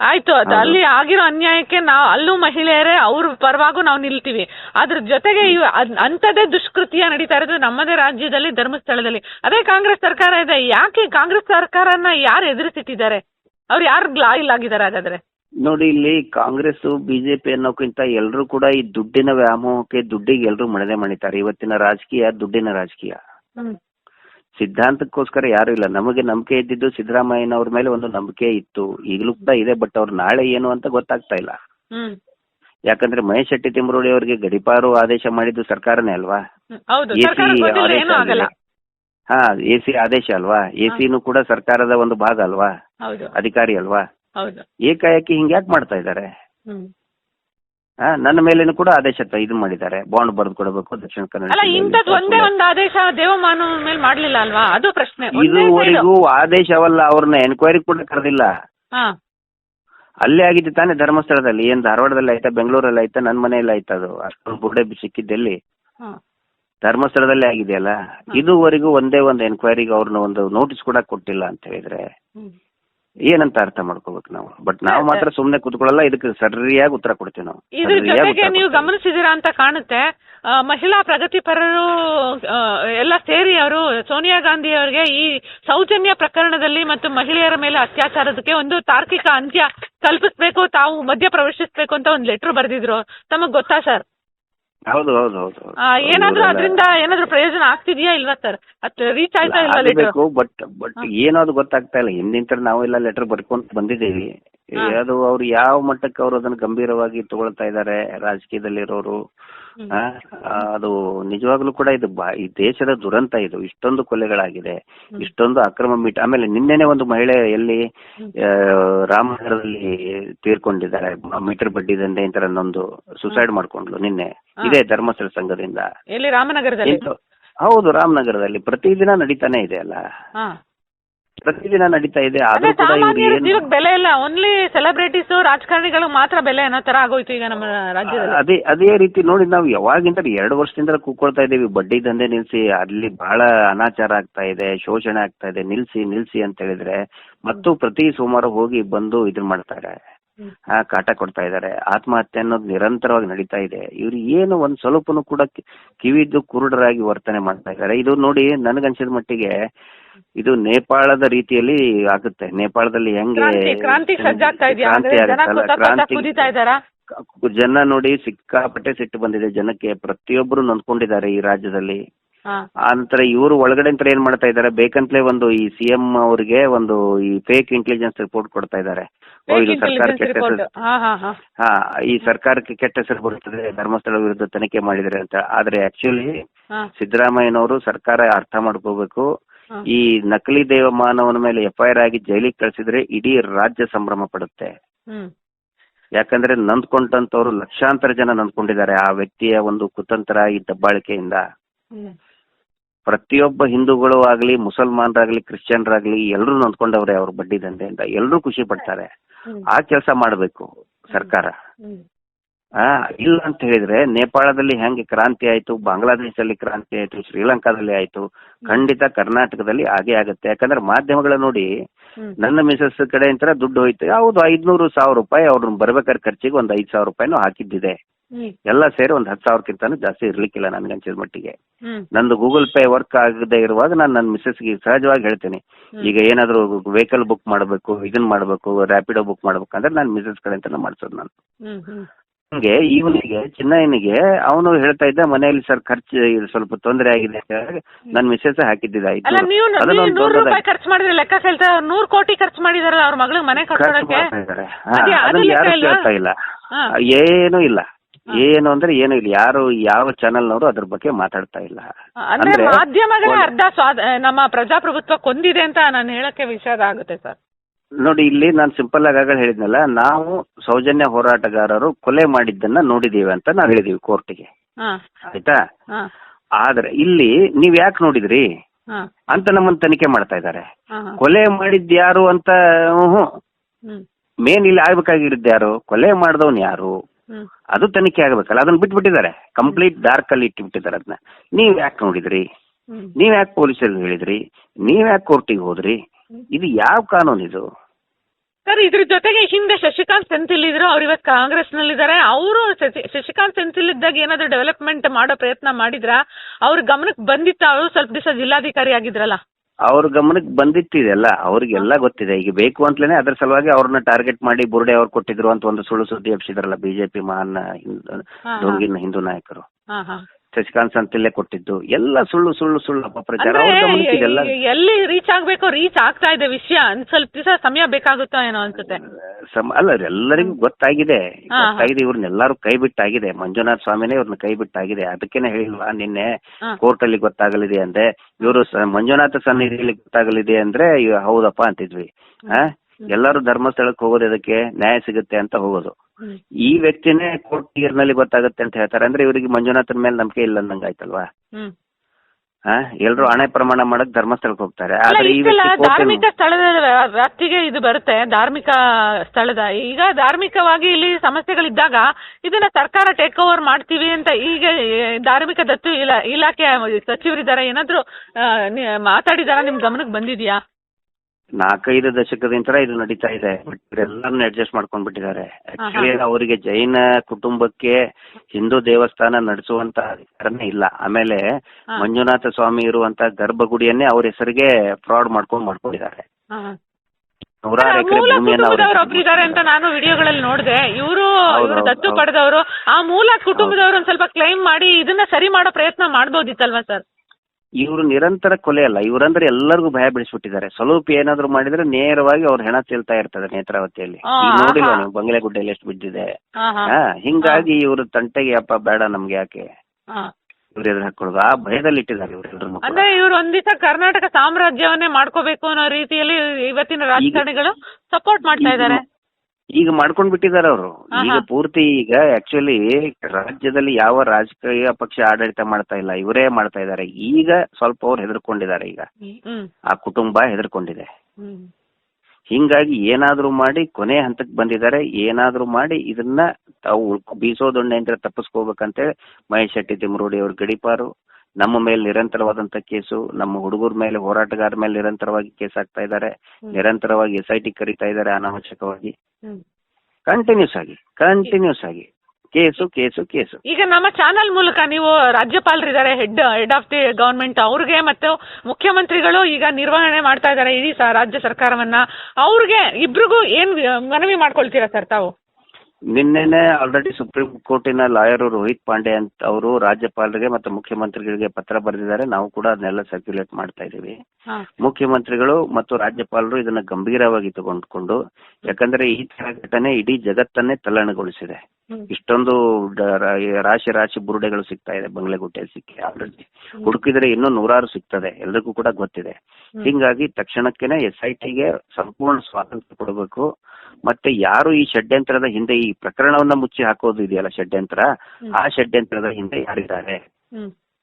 ಆಯ್ತು ಅದು ಹೌದು. ಅಲ್ಲಿ ಆಗಿರೋ ಅನ್ಯಾಯಕ್ಕೆ ನಾವು ಅಲ್ಲೂ ಮಹಿಳೆಯರೇ ಅವ್ರ ಪರವಾಗೂ ನಾವು ನಿಲ್ತೀವಿ. ಅದ್ರ ಜೊತೆಗೆ ಇವ್ ಅದ್- ಅಂಥದ್ದೇ ದುಷ್ಕೃತ್ಯ ನಡೀತಾ ಇರೋದು ನಮ್ಮದೇ ರಾಜ್ಯದಲ್ಲಿ ಧರ್ಮಸ್ಥಳದಲ್ಲಿ. ಅದೇ ಕಾಂಗ್ರೆಸ್ ಸರ್ಕಾರ ಇದೆ. ಯಾಕೆ ಕಾಂಗ್ರೆಸ್ ಸರ್ಕಾರನ ಯಾರು ಎದುರಿಸಿಟ್ಟಿದ್ದಾರೆ ಅವ್ರು ಯಾರು ಲಾಯಿಲ್ ಆಗಿದ್ದಾರೆ ಹಾಗಾದ್ರೆ? ನೋಡಿ ಇಲ್ಲಿ ಕಾಂಗ್ರೆಸ್ ಬಿಜೆಪಿ ಅನ್ನೋಕ್ಕಿಂತ ಎಲ್ಲರೂ ಕೂಡ ಈ ದುಡ್ಡಿನ ವ್ಯಾಮೋಹಕ್ಕೆ ದುಡ್ಡಿಗೆ ಎಲ್ಲರೂ ಮಣದೆ ಮಣಿತಾರೆ. ಇವತ್ತಿನ ರಾಜಕೀಯ ದುಡ್ಡಿನ ರಾಜಕೀಯ. ಸಿದ್ಧಾಂತಕ್ಕೋಸ್ಕರ ಯಾರು ಇಲ್ಲ. ನಮಗೆ ನಂಬಿಕೆ ಇದ್ದಿದ್ದು ಸಿದ್ದರಾಮಯ್ಯನವ್ರ ಮೇಲೆ ಒಂದು ನಂಬಿಕೆ ಇತ್ತು. ಈಗಲೂ ಕೂಡ ಇದೆ ಬಟ್ ಅವ್ರು ನಾಳೆ ಏನು ಅಂತ ಗೊತ್ತಾಗ್ತಾ ಇಲ್ಲ. ಯಾಕಂದ್ರೆ ಮಹೇಶ್ ಶೆಟ್ಟಿ ತಿಮ್ರೋಳಿ ಅವರಿಗೆ ಗಡಿಪಾರು ಆದೇಶ ಮಾಡಿದ್ದು ಸರ್ಕಾರನೇ ಅಲ್ವಾ? ಆದೇಶ. ಹಾ ಎ ಸಿ ಆದೇಶ ಅಲ್ವಾ? ಎ ಸಿನೂ ಕೂಡ ಸರ್ಕಾರದ ಒಂದು ಭಾಗ ಅಲ್ವಾ? ಹೌದು. ಅಧಿಕಾರಿ ಅಲ್ವಾ? ಹೌದು. ಏಕಾಏಕಿ ಹಿಂಗ್ಯಾಕ್ ಮಾಡ್ತಾ ಇದ್ದಾರೆ ಹ್ಮ್. ಹಾ ನನ್ನ ಮೇಲೇನು ಕೂಡ ಆದೇಶ ತ- ಇದು ಮಾಡಿದ್ದಾರೆ. ಬಾಂಡ್ ಬರೆದು ಕೊಡಬೇಕು ದಕ್ಷಿಣ ಕನ್ನಡ ಅಲ್ಲ ಜಿಲ್ಲೆಯಲ್ಲಿ ಇಂಥದ್ ಒಂದೇ ಒಂದು ಆದೇಶ ದೇವಮಾನ ಮೇಲೆ ಮಾಡ್ಲಿಲ್ಲ ಅಲ್ವಾ? ಅದು ಪ್ರಶ್ನೆ. ಒಂದೇ side. ಇದುವರೆಗೂ ಆದೇಶವಲ್ಲ ಅವ್ರನ್ನ ಎನ್ಕ್ವೈರಿ ಕೂಡ ಕರೆದಿಲ್ಲ. ಹಾ. ಅಲ್ಲೇ ಆಗಿದ್ದು ತಾನೇ ಧರ್ಮಸ್ಥಳದಲ್ಲಿ. ಏನ್ ಧಾರವಾಡದಲ್ಲಿ ಆಯ್ತಾ ಬೆಂಗಳೂರಲ್ಲಿ ಆಯ್ತಾ ನನ್ನ ಮನೆಯಲ್ಲಿ ಆಯ್ತಾ ಅದು? ಅಷ್ಟೊಂದು ಬುರ್ಡೆ ಸಿಕ್ಕಿದ್ದಲ್ಲಿ. ಹಾ. ಧರ್ಮಸ್ಥಳದಲ್ಲೇ ಆಗಿದೆಯಲ್ಲ? ಇದುವರೆಗೂ ಒಂದೇ ಒಂದು ಎನ್ಕ್ವೈರಿಗೆ ಅವ್ರನ್ನ ಒಂದು ನೋಟಿಸ್ ಕೂಡ ಕೊಟ್ಟಿಲ್ಲ ಅಂತ ಹೇಳಿದ್ರೆ ಏನಂತ ಅರ್ಥ ಮಾಡ್ಕೋಬೇಕು ನಾವು? ಬಟ್ ನಾವು ಮಾತ್ರ ಸುಮ್ನೆ ಕೂತ್ಕೊಳ್ಳಲ್ಲ ಇದಕ್ಕೆ ಸರಿಯಾಗಿ ಉತ್ತರ ಕೊಡ್ತೀವಿ ನಾವು. ಇದ್ರ ಸರಿಯಾಗಿ ಜೊತೆಗೆ ನೀವು ಕೊಡ್ತೀವಿ. ಗಮನಿಸಿದಿರಾ ಅಂತ ಕಾಣುತ್ತೆ. ಆ, ಮಹಿಳಾ ಪ್ರಗತಿಪರರು ಆ, ಎಲ್ಲ ಸೇರಿ ಅವರು ಸೋನಿಯಾ ಗಾಂಧಿ ಅವರಿಗೆ ಈ ಸೌಜನ್ಯ ಪ್ರಕರಣದಲ್ಲಿ ಮತ್ತು ಮಹಿಳೆಯರ ಮೇಲೆ ಅತ್ಯಾಚಾರದಕ್ಕೆ ಒಂದು ತಾರ್ಕಿಕ ಅಂತ್ಯ ಕಲ್ಪಿಸಬೇಕು ತಾವು ಮಧ್ಯ ಪ್ರವೇಶಿಸ್ಬೇಕು ಅಂತ ಒಂದು ಲೆಟರ್ ಬರೆದಿದ್ರು. ತಮಗ್ ಗೊತ್ತಾ ಸರ್ ಹೌದು ಹೌದು ಹೌದು ಹೌದು. ಏನಾದ್ರೂ ಅದರಿಂದ ಏನಾದ್ರೂ ಪ್ರಯೋಜನ ಆಗ್ತಿದ್ಯಾ ಇಲ್ವಾ ಸರ್? ಅದ್ ರೀಚ್ ಆಯ್ತಾ ಇಲ್ವಾ ಲೆಟರ್ ಆಗಬೇಕು ಬಟ್ ಬಟ್ ಏನದು ಗೊತ್ತಾಗ್ತಾ ಇಲ್ಲ. ಹಿಂದಿನ ತರ ನಾವೆಲ್ಲ ಲೆಟರ್ ಬರ್ಕೊಂಡು ಬಂದಿದ್ದೀವಿ. ಅದು ಅವ್ರು ಯಾವ ಮಟ್ಟಕ್ಕೆ ಅವ್ರು ಅದನ್ನ ಗಂಭೀರವಾಗಿ ತಗೊಳ್ತಾ ಇದ್ದಾರೆ ರಾಜಕೀಯದಲ್ಲಿರೋರು ಅದು ನಿಜವಾಗ್ಲೂ ಕೂಡ ಇದು ಈ ದೇಶದ ದುರಂತ ಇದು. ಇಷ್ಟೊಂದು ಕೊಲೆಗಳಾಗಿದೆ. ಇಷ್ಟೊಂದು ಅಕ್ರಮ ಮೀಟ್ ಆಮೇಲೆ ನಿನ್ನೆನೆ ಒಂದು ಮಹಿಳೆ ಎಲ್ಲಿ ರಾಮನಗರದಲ್ಲಿ ತೀರ್ಕೊಂಡಿದ್ದಾರೆ. ಮೀಟರ್ ಬಡ್ಡಿ ದಂಧೆ ಇಂತರ ನೊಂದು ಸುಸೈಡ್ ಮಾಡ್ಕೊಂಡ್ಲು ನಿನ್ನೆ. ಇದೇ ಧರ್ಮಸ್ಥಳ ಸಂಘದಿಂದ. ರಾಮನಗರದಲ್ಲಿ? ಹೌದು ರಾಮನಗರದಲ್ಲಿ. ಪ್ರತಿದಿನ ನಡೀತಾನೆ ಇದೆ ಅಲ್ಲ. ಪ್ರತಿದಿನ ನಡೀತಾ ಇದೆ ಅದೇ ಆದ್ರೂ ಕೂಡ ಇವ್ರು ಸಾಮಾನ್ಯರ ಏನು ಜೀವಕ್ಕೆ ಬೆಲೆ ಇಲ್ಲ ಓನ್ಲಿ ಸೆಲೆಬ್ರಿಟೀಸ್ ರಾಜಕಾರಣಿಗಳು ಮಾತ್ರ ಬೆಲೆ ಅನ್ನೋ ತರ ಆಗೋಯ್ತು ಈಗ ನಮ್ಮ ರಾಜ್ಯದಲ್ಲಿ. ಅದೇ ಅದೇ ರೀತಿ ನೋಡಿ ನಾವು ಯಾವಾಗಿಂದ ಎರಡು ವರ್ಷದಿಂದ ಕೂಕೊಳ್ತಾ ಇದ್ದೀವಿ ಬಡ್ಡಿ ದಂಧೆ ನಿಲ್ಸಿ ಅಲ್ಲಿ ಬಹಳ ಅನಾಚಾರ ಆಗ್ತಾ ಇದೆ ಶೋಷಣೆ ಆಗ್ತಾ ಇದೆ ನಿಲ್ಸಿ ನಿಲ್ಸಿ ಅಂತ ಹೇಳಿದ್ರೆ ಮತ್ತು ಪ್ರತಿ ಸೋಮವಾರ ಹೋಗಿ ಬಂದು ಇದನ್ ಮಾಡ್ತಾರೆ ಆ ಕಾಟ ಕೊಡ್ತಾ ಇದ್ದಾರೆ ಆತ್ಮಹತ್ಯೆ ಅನ್ನೋದು ನಿರಂತರವಾಗಿ ನಡೀತಾ ಇದೆ ಇವ್ರು ಏನು ಒಂದ್ ಸ್ವಲ್ಪನೂ ಕೂಡ ಕಿವಿದ್ದು ಕುರುಡರಾಗಿ ವರ್ತನೆ ಮಾಡ್ತಾ ಇದ್ದಾರೆ ಇದು ನೋಡಿ ನನಗನ್ಸಿದ ಮಟ್ಟಿಗೆ ಇದು ನೇಪಾಳದ ರೀತಿಯಲ್ಲಿ ಆಗುತ್ತೆ. ನೇಪಾಳದಲ್ಲಿ ಹೆಂಗೆ ಕ್ರಾಂತಿ ಕ್ರಾಂತಿ ಸಜ್ಜಾಗ್ತಾ ಇದೆಯಾ? ಕ್ರಾಂತಿ ಜನ ಆಗುತ್ತಲ್ಲ, ಕೊತ್ತ ಕೊತ್ತ ಕ್ರಾಂತಿ ಕುದಿತಾ ಇದ್ದಾರಾ? ಜನ ನೋಡಿ ಸಿಕ್ಕಾಪಟ್ಟೆ ಸಿಟ್ಟು ಬಂದಿದೆ. ಜನಕ್ಕೆ ಪ್ರತಿಯೊಬ್ಬರು ನೊಂದ್ಕೊಂಡಿದ್ದಾರೆ ಈ ರಾಜ್ಯದಲ್ಲಿ. ಹಾ. ಆ ನಂತರ ಇವರು ಒಳಗಡೆ ಅಂತ ಏನ್ ಮಾಡ್ತಾ ಇದ್ದಾರೆ? ಬೇಕಂತಲೇ ಒಂದು ಈ ಸಿ ಎಂ ಅವರಿಗೆ ಒಂದು ಈ ಫೇಕ್ ಇಂಟೆಲಿಜೆನ್ಸ್ ರಿಪೋರ್ಟ್ ಕೊಡ್ತಾ ಇದ್ದಾರೆ. ಓ ಇದು ಸರ್ಕಾರ ಕೆಟ್ಟ ಹೆಸರು. ಹಾ ಹಾ ಹಾ. ಹಾ ಈ ಸರ್ಕಾರಕ್ಕೆ ಕೆಟ್ಟ ಹೆಸರು ಬರುತ್ತದೆ. ಧರ್ಮಸ್ಥಳ ವಿರುದ್ಧ ತನಿಖೆ ಮಾಡಿದರೆ ಅಂತ. ಆದ್ರೆ ಆಕ್ಚುಲಿ ಹಾ. ಸಿದ್ದರಾಮಯ್ಯನವರು ಸರ್ಕಾರ ಅರ್ಥ ಮಾಡ್ಕೋಬೇಕು. ಈ ನಕಲಿ ದೇವ ಮಾನವನ ಮೇಲೆ ಎಫ್ ಐ ಆರ್ ಆಗಿ ಜೈಲಿಗೆ ಕಳಿಸಿದ್ರೆ ಇಡೀ ರಾಜ್ಯ ಸಂಭ್ರಮ ಪಡುತ್ತೆ. ಯಾಕಂದ್ರೆ ನಂದ್ಕೊಂಡಂತವ್ರು ಲಕ್ಷಾಂತರ ಜನ ನಂದ್ಕೊಂಡಿದ್ದಾರೆ ಆ ವ್ಯಕ್ತಿಯ ಒಂದು ಕುತಂತ್ರ ಈ ದಬ್ಬಾಳಿಕೆಯಿಂದ. ಪ್ರತಿಯೊಬ್ಬ ಹಿಂದೂಗಳು ಆಗ್ಲಿ ಮುಸಲ್ಮಾನರಾಗ್ಲಿ ಕ್ರಿಶ್ಚಿಯನ್ರಾಗ್ಲಿ ಎಲ್ಲರೂ ನೊಂದ್ಕೊಂಡವ್ರೆ ಅವ್ರ ಬಡ್ಡಿ ದಂಧೆಯಿಂದ. ಎಲ್ಲರೂ ಖುಷಿ ಪಡ್ತಾರೆ. ಆ ಕೆಲಸ ಮಾಡಬೇಕು ಸರ್ಕಾರ. ಆ ಇಲ್ಲ ಅಂತ ಹೇಳಿದ್ರೆ ನೇಪಾಳದಲ್ಲಿ ಹೆಂಗೆ ಕ್ರಾಂತಿ ಆಯ್ತು ಬಾಂಗ್ಲಾದೇಶದಲ್ಲಿ ಕ್ರಾಂತಿ ಆಯ್ತು ಶ್ರೀಲಂಕಾದಲ್ಲಿ ಆಯ್ತು ಖಂಡಿತ ಕರ್ನಾಟಕದಲ್ಲಿ ಹಾಗೆ ಆಗುತ್ತೆ. ಯಾಕಂದ್ರೆ ಮಾಧ್ಯಮಗಳ ನೋಡಿ ನನ್ನ ಮಿಸಸ್ ಕಡೆ ಅಂತ ದುಡ್ಡು ಹೋಯ್ತು. ಹೌದು ಐದ್ನೂರು ಸಾವಿರ ರೂಪಾಯಿ ಅವ್ರನ್ನ ಬರ್ಬೇಕಾದ್ರೆ ಖರ್ಚಿಗೆ ಒಂದು ಐದ್ ಸಾವಿರ ರೂಪಾಯಿನೂ ಹಾಕಿದ್ದಿದೆ. ಎಲ್ಲ ಸೇರಿ ಒಂದು ಹತ್ತು ಸಾವಿರಕ್ಕಿಂತಾನು ಜಾಸ್ತಿ ಇರ್ಲಿಕ್ಕಿಲ್ಲ ನನಗನ್ಸಿದ ಮಟ್ಟಿಗೆ. ಹ್ಮ್. ನಂದು ಗೂಗಲ್ ಪೇ ವರ್ಕ್ ಆಗದೆ ಇರುವಾಗ ನಾನು ನನ್ನ ಮಿಸ್ಸಸ್ಗೆ ಸಹಜವಾಗಿ ಹೇಳ್ತೀನಿ. ಈಗ ಏನಾದರೂ ವೆಹಿಕಲ್ ಬುಕ್ ಮಾಡಬೇಕು ಇದನ್ನ ಮಾಡಬೇಕು ರ್ಯಾಪಿಡೋ ಬುಕ್ ಮಾಡ್ಬೇಕಂದ್ರೆ ನಾನು ಮಿಸಸ್ ಕಡೆ ಅಂತ ಮಾಡಿಸೋದು ನಾನು. ಹಂಗೆ ಇವನಿಗೆ ಚಿನ್ನಯ್ಯನಿಗೆ ಅವನು ಹೇಳ್ತಾ ಇದ್ದ ಮನೆಯಲ್ಲಿ ಸರ್ ಖರ್ಚು ಇದು ಸ್ವಲ್ಪ ತೊಂದರೆ ಆಗಿದೆ ನನ್ನ ಮಿಸ್ಸಸ್ ಹಾಕಿದ್ದಿದೆ. ಅಲ್ಲ ನೀವು ನೀವು ನೂರು ರೂಪಾಯಿ ಖರ್ಚು ಮಾಡಿದ್ರೆ ಲೆಕ್ಕ ಕೇಳ್ತಾ ನೂರು ಕೋಟಿ ಖರ್ಚು ಮಾಡಿದಾರಲ್ಲ ಅವ್ರ ಮಗಳಿಗೆ ಮನೆ ಹಾ, ಅದೇ- ಅದನ್ನ ಯಾರು? ಕೇಳ್ತಾ ಇಲ್ಲ. ಹಾ. ಏನು ಇಲ್ಲ. ಏನು ಅಂದ್ರೆ ಏನು ಇಲ್ಲ. ಯಾರು ಯಾವ ಚಾನೆಲ್ನವರು ಅದ್ರ ಬಗ್ಗೆ ಮಾತಾಡ್ತಾ ಇಲ್ಲ. ಅಂದ್ರೆ ಮಾಧ್ಯಮಗಳೇ ಮಾಧ್ಯಮಗಳ ಅರ್ಧ ಸ್ವಾದ ನಮ್ಮ ಪ್ರಜಾಪ್ರಭುತ್ವ ಕೊಂದಿದೆ ಅಂತ ನಾನು ಹೇಳಕ್ಕೆ ವಿಷಾದ ಆಗುತ್ತೆ ಸರ್. ನೋಡಿ ಇಲ್ಲಿ ನಾನು ಸಿಂಪಲ್ ಆಗಿ ಆಗಲೇ ಹೇಳಿದ್ನಲ್ಲ ನಾವು ಸೌಜನ್ಯ ಹೋರಾಟಗಾರರು ಕೊಲೆ ಮಾಡಿದ್ದನ್ನ ನೋಡಿದೀವಿ ಅಂತ ನಾವು ಹೇಳಿದೀವಿ ಕೋರ್ಟಿಗೆ ಹಾ. ಆಯ್ತಾ? ಹಾ. ಆದ್ರೆ ಇಲ್ಲಿ ನೀವ್ ಯಾಕೆ ನೋಡಿದ್ರಿ? ಹಾ. ಅಂತ ನಮ್ಮನ್ನ ತನಿಖೆ ಮಾಡ್ತಾ ಇದಾರೆ. ಹಾ ಹಾ. ಕೊಲೆ ಮಾಡಿದ್ಯಾರು ಅಂತ ಹ್ಮ್. ಹ್ಮ್. ಮೇನ್ ಇಲ್ಲಿ ಆಗ್ಬೇಕಾಗಿರೋದು ಯಾರು? ಕೊಲೆ ಮಾಡಿದವನ್ ಯಾರು? ಹ್ಮ್. ಅದು ತನಿಖೆ ಆಗ್ಬೇಕಲ್ಲ ಅದನ್ನ ಬಿಟ್ಬಿಟ್ಟಿದ್ದಾರೆ. ಕಂಪ್ಲೀಟ್ ಡಾರ್ಕ್ ಅಲ್ಲಿ ಇಟ್ಬಿಟ್ಟಿದ್ದಾರೆ ಅದನ್ನ ನೀವ್ ಯಾಕೆ ನೋಡಿದ್ರಿ? ಹ್ಮ್. ನೀವ್ ಯಾಕೆ ಪೊಲೀಸರಿಗೆ ಹೇಳಿದ್ರಿ? ನೀವ್ ಯಾಕೆ ಕೋರ್ಟಿಗೆ ಹೋದ್ರಿ? ಇದು ಯಾವ ಕಾನೂನು ಇದು? ಸರ್ ಇದ್ರ ಜೊತೆಗೆ ಹಿಂದೆ ಶಶಿಕಾಂತ್ ಸೆಂಥಿಲ್ ಇದ್ರು ಅವ್ರು ಇವತ್ತು ಕಾಂಗ್ರೆಸ್ ನಲ್ಲಿದ್ದಾರೆ ಅವರು ಶಶಿಕಾಂತ್ ಸೆಂಥಿಲ್ ಇದ್ದಾಗ ಏನಾದ್ರು ಡೆವಲಪ್ಮೆಂಟ್ ಮಾಡೋ ಪ್ರಯತ್ನ ಮಾಡಿದ್ರ? ಅವ್ರ ಗಮನಕ್ಕೆ ಬಂದಿತ್ತ? ಅವರು ಸ್ವಲ್ಪ ದಿವಸ ಜಿಲ್ಲಾಧಿಕಾರಿ ಆಗಿದ್ರಲ್ಲ? ಅವ್ರ ಗಮನಕ್ಕೆ ಬಂದಿತ್ತಿದೆಲ್ಲ ಅವ್ರಿಗೆಲ್ಲ ಗೊತ್ತಿದೆ. ಈಗ ಬೇಕು ಅಂತಲೇ ಅದ್ರ ಸಲುವಾಗಿ ಅವ್ರನ್ನ ಟಾರ್ಗೆಟ್ ಮಾಡಿ ಬುರ್ಡೆ ಅವ್ರು ಕೊಟ್ಟಿದ್ರು ಅಂತ ಒಂದು ಸುಳ್ಳು ಸುದ್ದಿ ಎಬ್ಸಿದ್ರಲ್ಲ ಬಿಜೆಪಿ ಮಹಾನ್ ಹಿಂದ್- ಹಾ, ಹಾ. ಡೊಂಗಿನ ಹಿಂದೂ ನಾಯಕರು. ಹಾ ಹಾ. ಶಶಿಕಾಂತ್ ಸಂತಿಲ್ಲೇ ಕೊಟ್ಟಿದ್ದು. ಎಲ್ಲ ಸುಳ್ಳು ಸುಳ್ಳು ಸುಳ್ಳು. ಅಪಪ್ರಚಾರ ಅವ್ರ ಎಲ್ಲಿ ರೀಚ್ ಆಗ್ಬೇಕೋ ರೀಚ್ ಆಗ್ತಾ ಇದೆ ವಿಷಯ. ಒಂದ್ ಸ್ವಲ್ಪ ದಿವಸ ಸಮಯ ಬೇಕಾಗುತ್ತೋ ಏನೋ ಅನ್ಸುತ್ತೆ. ಸಮ ಅಲ್ಲ ಎಲ್ಲರಿಗೂ ಗೊತ್ತಾಗಿದೆ. ಹಾ, ಹಾ. ಗೊತ್ತಾಗಿದೆ ಇವ್ರನ್ನೆಲ್ಲರೂ ಕೈ ಬಿಟ್ಟಾಗಿದೆ ಮಂಜುನಾಥ್ ಸ್ವಾಮಿನೇ ಇವ್ರನ್ನ ಕೈ ಬಿಟ್ಟಾಗಿದೆ ಅದಕ್ಕೇನೆ ಹೇಳಿಲ್ವಾ ನಿನ್ನೆ ಹಾ. ಕೋರ್ಟ್ ಅಲ್ಲಿ ಗೊತ್ತಾಗಲಿದೆ ಅಂದ್ರೆ ಇವರು ಮಂಜುನಾಥ ಸನ್ನಿಧಿಯಲ್ಲಿ ಗೊತ್ತಾಗಲಿದೆ ಅಂದ್ರೆ ಇವ್ ಹೌದಪ್ಪ ಅಂತಿದ್ವಿ. ಆ ಎಲ್ಲರೂ ಧರ್ಮಸ್ಥಳಕ್ಕೆ ಹೋಗೋದು ಅದಕ್ಕೆ ನ್ಯಾಯ ಸಿಗುತ್ತೆ ಅಂತ ಹೋಗೋದು. ಈ ವ್ಯಕ್ತಿನೇ ಕೋರ್ಟ್ನಲ್ಲಿ ಗೊತ್ತಾಗುತ್ತೆ ಅಂತ ಹೇಳ್ತಾರೆ. ಅಂದ್ರೆ ಇವರಿಗೆ ಮಂಜುನಾಥನ ಮೇಲೆ ನಂಬಿಕೆ ಇಲ್ಲ ಅಂದಂಗ ಆಯ್ತಲ್ವಾ? ಎಲ್ರು ಹಣೆ ಪ್ರಮಾಣ ಮಾಡಕ್ ಧರ್ಮಸ್ಥಳಕ್ಕೆ ಹೋಗ್ತಾರೆ. ಅಲ್ಲ ಆದ್ರೆ ಈ ವ್ಯಕ್ತಿ ಧಾರ್ಮಿಕ ಸ್ಥಳದ ವ್ಯಾ- ವ್ಯಾಪ್ತಿಗೆ ಇದು ಬರುತ್ತೆ ಧಾರ್ಮಿಕ ಸ್ಥಳದ. ಈಗ ಧಾರ್ಮಿಕವಾಗಿ ಇಲ್ಲಿ ಸಮಸ್ಯೆಗಳಿದ್ದಾಗ ಇದನ್ನ ಸರ್ಕಾರ ಟೇಕ್ ಓವರ್ ಮಾಡ್ತೀವಿ ಅಂತ ಈಗ ಧಾರ್ಮಿಕ ದತ್ತು ಇಲಾ ಇಲಾಖೆ ಸಚಿವರಿದ್ದಾರೆ. ಏನಾದ್ರು ಮಾತಾಡಿದಾರ? ನಿಮ್ ಗಮನಕ್ಕೆ ಬಂದಿದ್ಯಾ? ನಾಲ್ಕೈದು ದಶಕದಿಂದ ಇದು ನಡೀತಾ ಇದೆ. ಬಟ್ ಇವರೆಲ್ಲರನ್ನ ಅಡ್ಜಸ್ಟ್ ಮಾಡ್ಕೊಂಡ್ ಬಿಟ್ಟಿದ್ದಾರೆ ಆಕ್ಚುಲಿ ಅವರಿಗೆ ಜೈನ ಕುಟುಂಬಕ್ಕೆ ಹಿಂದೂ ದೇವಸ್ಥಾನ ನಡೆಸುವಂತ ಅಧಿಕಾರನೇ ಇಲ್ಲ. ಆಮೇಲೆ ಮಂಜುನಾಥ ಸ್ವಾಮಿ ಇರುವಂತ ಗರ್ಭಗುಡಿಯನ್ನೇ ಅವ್ರ ಹೆಸರಿಗೆ ಫ್ರಾಡ್ ಮಾಡ್ಕೊಂಡ್ ಮಾಡ್ಕೊಂಡಿದ್ದಾರೆ. ನೂರಾರು ಎಕರೆ ಭೂಮಿಯನ್ನ ಅಂತ ನಾನು ವಿಡಿಯೋಗಳಲ್ಲಿ ನೋಡಿದೆ. ಇವರು ದತ್ತು ಪಡೆದವರು. ಆ ಮೂಲ ಕುಟುಂಬದವರು ಒಂದ್ ಸ್ವಲ್ಪ ಕ್ಲೈಮ್ ಮಾಡಿ ಇದನ್ನ ಸರಿ ಮಾಡೋ ಪ್ರಯತ್ನ ಮಾಡ್ಬೋದಿತ್ತಲ್ವಾ ಸರ್? ಇವರು ನಿರಂತರ ಕೊಲೆ ಅಲ್ಲ ಇವರಂದ್ರೆ ಎಲ್ಲರಿಗೂ ಭಯ ಬಿಡಿಸ್ಬಿಟ್ಟಿದ್ದಾರೆ ಸ್ವಲ್ಪ ಏನಾದ್ರು ಮಾಡಿದ್ರೆ ನೇರವಾಗಿ ಅವ್ರ ಹೆಣ ಚೆಲ್ತಾ ಇರ್ತದೆ ನೇತ್ರಾವತಿಯಲ್ಲಿ. ಆ, ಈಗ ನೋಡಿಲ್ಲ ಆಹಾ. ನೀವು ಬಂಗ್ಲೆಗುಡ್ಡೆಯಲ್ಲಿ ಎಷ್ಟು ಬಿದ್ದಿದೆ? ಹಾ ಹಿಂಗಾಗಿ ಇವ್ರ ತಂಟೆಗೆ ಅಪ್ಪ ಬೇಡ ನಮ್ಗೆ ಯಾಕೆ? ಇವ್ರ ಎದುರು ಹಾಕೊಳ್ಳೋದು ಆ ಭಯದಲ್ಲಿ ಇಟ್ಟಿದ್ದಾರೆ ಇವ್ರ. ಅಂದ್ರೆ ಇವ್ರು ಒಂದ್ ದಿವಸ ಕರ್ನಾಟಕ ಸಾಮ್ರಾಜ್ಯವನ್ನೇ ಮಾಡ್ಕೋಬೇಕು ಅನ್ನೋ ರೀತಿಯಲ್ಲಿ ಇವತ್ತಿನ ರಾಜಕಾರಣಿಗಳು ಸಪೋರ್ಟ್ ಮಾಡ್ತಾ ಇದ್ದಾರೆ. ಈಗ ಮಾಡ್ಕೊಂಡ್ ಬಿಟ್ಟಿದ್ದಾರೆ ಅವರು. ಈಗ ಪೂರ್ತಿ ಈಗ ಆಕ್ಚುಲಿ ರಾಜ್ಯದಲ್ಲಿ ಯಾವ ರಾಜಕೀಯ ಪಕ್ಷ ಆಡಳಿತ ಮಾಡ್ತಾ ಇಲ್ಲ ಇವರೇ ಮಾಡ್ತಾ ಇದ್ದಾರೆ. ಈಗ ಸ್ವಲ್ಪ ಅವ್ರು ಹೆದರ್ಕೊಂಡಿದ್ದಾರೆ ಈಗ. ಹ್ಮ್ ಆ ಕುಟುಂಬ ಹೆದರ್ಕೊಂಡಿದೆ. ಹ್ಮ್. ಹಿಂಗಾಗಿ ಏನಾದ್ರೂ ಮಾಡಿ ಕೊನೆ ಹಂತಕ್ಕೆ ಬಂದಿದ್ದಾರೆ. ಏನಾದ್ರೂ ಮಾಡಿ ಇದನ್ನ ತಾವು ಅಂತ ತಪ್ಪಿಸ್ಕೋಬೇಕಂತೇಳಿ ಮಹೇಶ್ ಶೆಟ್ಟಿ ತಿಮ್ಮರೂಡಿ ಅವ್ರ ಗಡಿಪಾರು. ನಮ್ಮ ಮೇಲೆ ನಿರಂತರವಾದಂತ ಕೇಸು ನಮ್ಮ ಹುಡುಗರ ಮೇಲೆ ಹೋರಾಟಗಾರ ಮೇಲೆ ನಿರಂತರವಾಗಿ ಕೇಸ್ ಆಗ್ತಾ ಇದ್ದಾರೆ. ನಿರಂತರವಾಗಿ ಎಸ್ ಐ ಟಿ ಕರೀತಾ ಇದ್ದಾರೆ ಅನಾವಶ್ಯಕವಾಗಿ. ಕಂಟಿನ್ಯೂಸ್ ಆಗಿ ಕಂಟಿನ್ಯೂಸ್ ಆಗಿ. Case case case. ಈಗ ನಮ್ಮ ಚಾನಲ್ ಮೂಲಕ ನೀವು ರಾಜ್ಯಪಾಲರಿದ್ದಾರೆ head head of the government ಅವ್ರಿಗೆ ಮತ್ತು ಮುಖ್ಯಮಂತ್ರಿಗಳು ಈಗ ನಿರ್ವಹಣೆ ಮಾಡ್ತಾ ಇದ್ದಾರೆ ಇಡೀ ಸ- ರಾಜ್ಯ ಸರ್ಕಾರವನ್ನ. ಅವ್ರಿಗೆ ಇಬ್ರಿಗೂ ಏನ್ ಮನವಿ ಮಾಡ್ಕೊಳ್ತೀರಾ ಸರ್ ತಾವು? ನಿನ್ನೆನೆ ಆಲ್ರೆಡಿ ಸುಪ್ರೀಂ ಕೋರ್ಟಿನ ಲಾಯರ್ ರೋಹಿತ್ ಪಾಂಡೆ ಅಂತ ಅವರು ರಾಜ್ಯಪಾಲರಿಗೆ ಮತ್ತು ಮುಖ್ಯಮಂತ್ರಿಗಳಿಗೆ ಪತ್ರ ಬರೆದಿದ್ದಾರೆ. ನಾವು ಕೂಡ ಅದನ್ನೆಲ್ಲ ಸರ್ಕ್ಯುಲೇಟ್ ಮಾಡ್ತಾ ಇದ್ದೀವಿ. ಹಾ. ಮುಖ್ಯಮಂತ್ರಿಗಳು ಮತ್ತು ರಾಜ್ಯಪಾಲರು ಇದನ್ನ ಗಂಭೀರವಾಗಿ ತಗೊಂಡ್ಕೊಂಡು ಯಾಕಂದ್ರೆ ಈ ತರ ಘಟನೆ ಇಡೀ ಜಗತ್ತನ್ನೇ ತಲ್ಲಣಗೊಳಿಸಿದೆ. ಇಷ್ಟೊಂದು ರಾಶಿ ರಾಶಿ ಬುರುಡೆಗಳು ಸಿಗ್ತಾ ಇದೆ ಬಂಗ್ಲೆಗುಟ್ಟೆ ಸಿಕ್ಕಿ ಆಲ್ರೆಡಿ ಹುಡುಕಿದ್ರೆ ಇನ್ನೂ ನೂರಾರು ಸಿಗ್ತದೆ ಎಲ್ರಿಗೂ ಕೂಡ ಗೊತ್ತಿದೆ. ಹಿಂಗಾಗಿ ತಕ್ಷಣಕ್ಕೇನೆ ಎಸ್ ಐ ಟಿಗೆ ಸಂಪೂರ್ಣ ಸ್ವಾತಂತ್ರ್ಯ ಕೊಡಬೇಕು. ಮತ್ತೆ ಯಾರು ಈ ಷಡ್ಯಂತ್ರದ ಹಿಂದೆ ಈ ಪ್ರಕರಣವನ್ನ ಮುಚ್ಚಿ ಹಾಕೋದು ಇದೆಯಲ್ಲ ಷಡ್ಯಂತ್ರ ಆ ಷಡ್ಯಂತ್ರದ ಹಿಂದೆ ಯಾರಿದ್ದಾರೆ?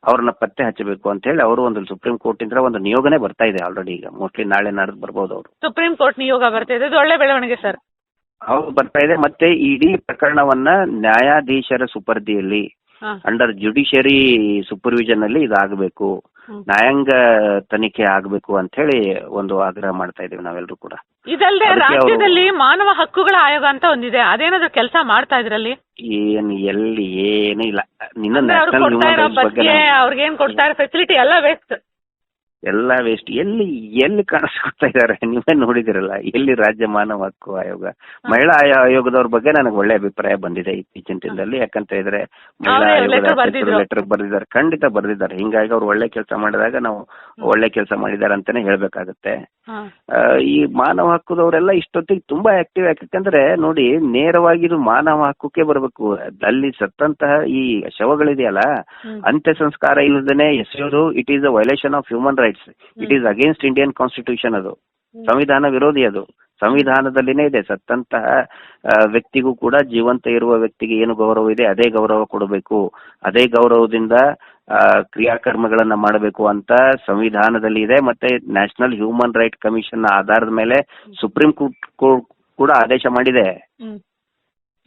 ಅವ್ರನ್ನ ಪತ್ತೆ ಹಚ್ಚಬೇಕು ಅಂತ ಹೇಳಿ ಅವರು ಒಂದು ಸುಪ್ರೀಂ ಕೋರ್ಟ್ ಇಂದ ಒಂದು ನಿಯೋಗನೇ ಬರ್ತಾ ಇದೆ ಆಲ್ರೆಡಿ ಈಗ. ಮೋಸ್ಟ್ಲಿ ನಾಳೆ ನಾಡ್ದು ಬರ್ಬೋದು ಅವರು. ಸುಪ್ರೀಂ ಕೋರ್ಟ್ ನಿಯೋಗ ಬರ್ತಾ ಇದೆ ಒಳ್ಳೆ ಬೆಳವಣಿಗೆ ಸರ್. ಅವ್ರು ಬರ್ತಾ ಇದೆ. ಮತ್ತೆ ಇಡೀ ಪ್ರಕರಣವನ್ನ ನ್ಯಾಯಾಧೀಶರ ಸುಪರ್ದಿಯಲ್ಲಿ ಹಾ. ಅಂಡರ್ ಜುಡಿಷಿಯರಿ ಸೂಪರ್ವಿಷನ್ ಅಲ್ಲಿ ಇದಾಗಬೇಕು. ನ್ಯಾಯಾಂಗ ತನಿಖೆ ಆಗಬೇಕು ಅಂತ ಹೇಳಿ ಒಂದು ಆಗ್ರಹ ಮಾಡ್ತಾ ಇದೀವಿ ನಾವೆಲ್ಲರೂ ಕೂಡ. ಅದಕ್ಕೆ ಅವ್ರು- ರಾಜ್ಯದಲ್ಲಿ ಮಾನವ ಹಕ್ಕುಗಳ ಆಯೋಗ ಅಂತ ಒಂದಿದೆ. ಅದೇನಾದ್ರು ಕೆಲಸ ಮಾಡ್ತಾ ಇದ್ರಲ್ಲಿ? ಏನ್ ಎಲ್ಲಿ ಏನೂ ಇಲ್ಲ ನಿನ್ನ ಅಂದ್ರೆ ಅವ್ರು ನ್ಯಾಷನಲ್ ಕೊಡ್ತಾ ಇರೋ ಬಗ್ಗೆ ಬಗ್ಗೆ ನಾವು- ಅವ್ರಿಗೆ ಏನ್ ಕೊಡ್ತಾ ಇರೋ ಫೆಸಿಲಿಟಿ ಎಲ್ಲ ವೇಸ್ಟ್ ಎಲ್ಲ ವೇಸ್ಟ್ ಎಲ್ಲಿ ಎಲ್ಲಿ ಕಾಣಿಸ್ಕೊಡ್ತಾ ಇದ್ದಾರೆ? ನೀವೇ ನೋಡಿದಿರಲ್ಲ ಎಲ್ಲಿ ರಾಜ್ಯ ಮಾನವ ಹಕ್ಕು ಆಯೋಗ? ಮಹಿಳಾ ಆಯೋ- ಆಯೋಗದವ್ರ ಬಗ್ಗೆ ನನಗೆ ಒಳ್ಳೆ ಅಭಿಪ್ರಾಯ ಬಂದಿದೆ ಇತ್ತೀಚಿನ ದಿನದಲ್ಲಿ. ಯಾಕಂತ ಹೇಳಿದ್ರೆ ಮಹಿಳಾ ಆಯೋಗ ಆಯೋಗದ. ಲೆಟರ್ ಬರೆದಿದ್ದಾರೆ. ಖಂಡಿತ ಬರೆದಿದ್ದಾರೆ. ಹಿಂಗಾಗಿ ಅವ್ರು ಒಳ್ಳೆ ಕೆಲಸ ಮಾಡಿದಾಗ ನಾವು ಒಳ್ಳೆ ಕೆಲಸ ಮಾಡಿದ್ದಾರೆ ಅಂತಾನೆ ಹೇಳ್ಬೇಕಾಗತ್ತೆ. ಆ, ಈ ಮಾನವ ಹಕ್ಕುದವರೆಲ್ಲ ಇಷ್ಟೊತ್ತಿಗೆ ತುಂಬಾ ಆಕ್ಟಿವ್ ಯಾಕಂದ್ರೆ ನೋಡಿ ನೇರವಾಗಿ ಇದು ಮಾನವ ಹಕ್ಕುಕ್ಕೆ ಬರಬೇಕು. ಅಲ್ಲಿ ಸತ್ತಂತಹ ಈ ಶವಗಳಿದೆಯಲ್ಲ. ಅಂತ್ಯ ಸಂಸ್ಕಾರ ಇಲ್ಲದೇನೆ ಎಸೆಯೋದು it is a violation of human rights it is against Indian constitution ಅದು. ಸಂವಿಧಾನ ವಿರೋಧಿ ಅದು. ಸಂವಿಧಾನದಲ್ಲಿನೇ ಇದೆ. ಸತ್ತಂತಹ ವ್ಯಕ್ತಿಗೂ ಕೂಡ ಜೀವಂತ ಇರುವ ವ್ಯಕ್ತಿಗೆ ಏನು ಗೌರವ ಇದೆ ಅದೇ ಗೌರವ ಕೊಡಬೇಕು. ಅದೇ ಗೌರವದಿಂದ ಕ್ರಿಯಾಕರ್ಮಗಳನ್ನ ಮಾಡಬೇಕು ಅಂತ ಸಂವಿಧಾನದಲ್ಲಿ ಇದೆ. ಮತ್ತೆ ನ್ಯಾಷನಲ್ ಹ್ಯೂಮನ್ ರೈಟ್ ಕಮಿಷನ್ ಆಧಾರದ ಮೇಲೆ ಸುಪ್ರೀಂ ಕೋರ್ಟ್ ಕೂಡ ಆದೇಶ ಮಾಡಿದೆ.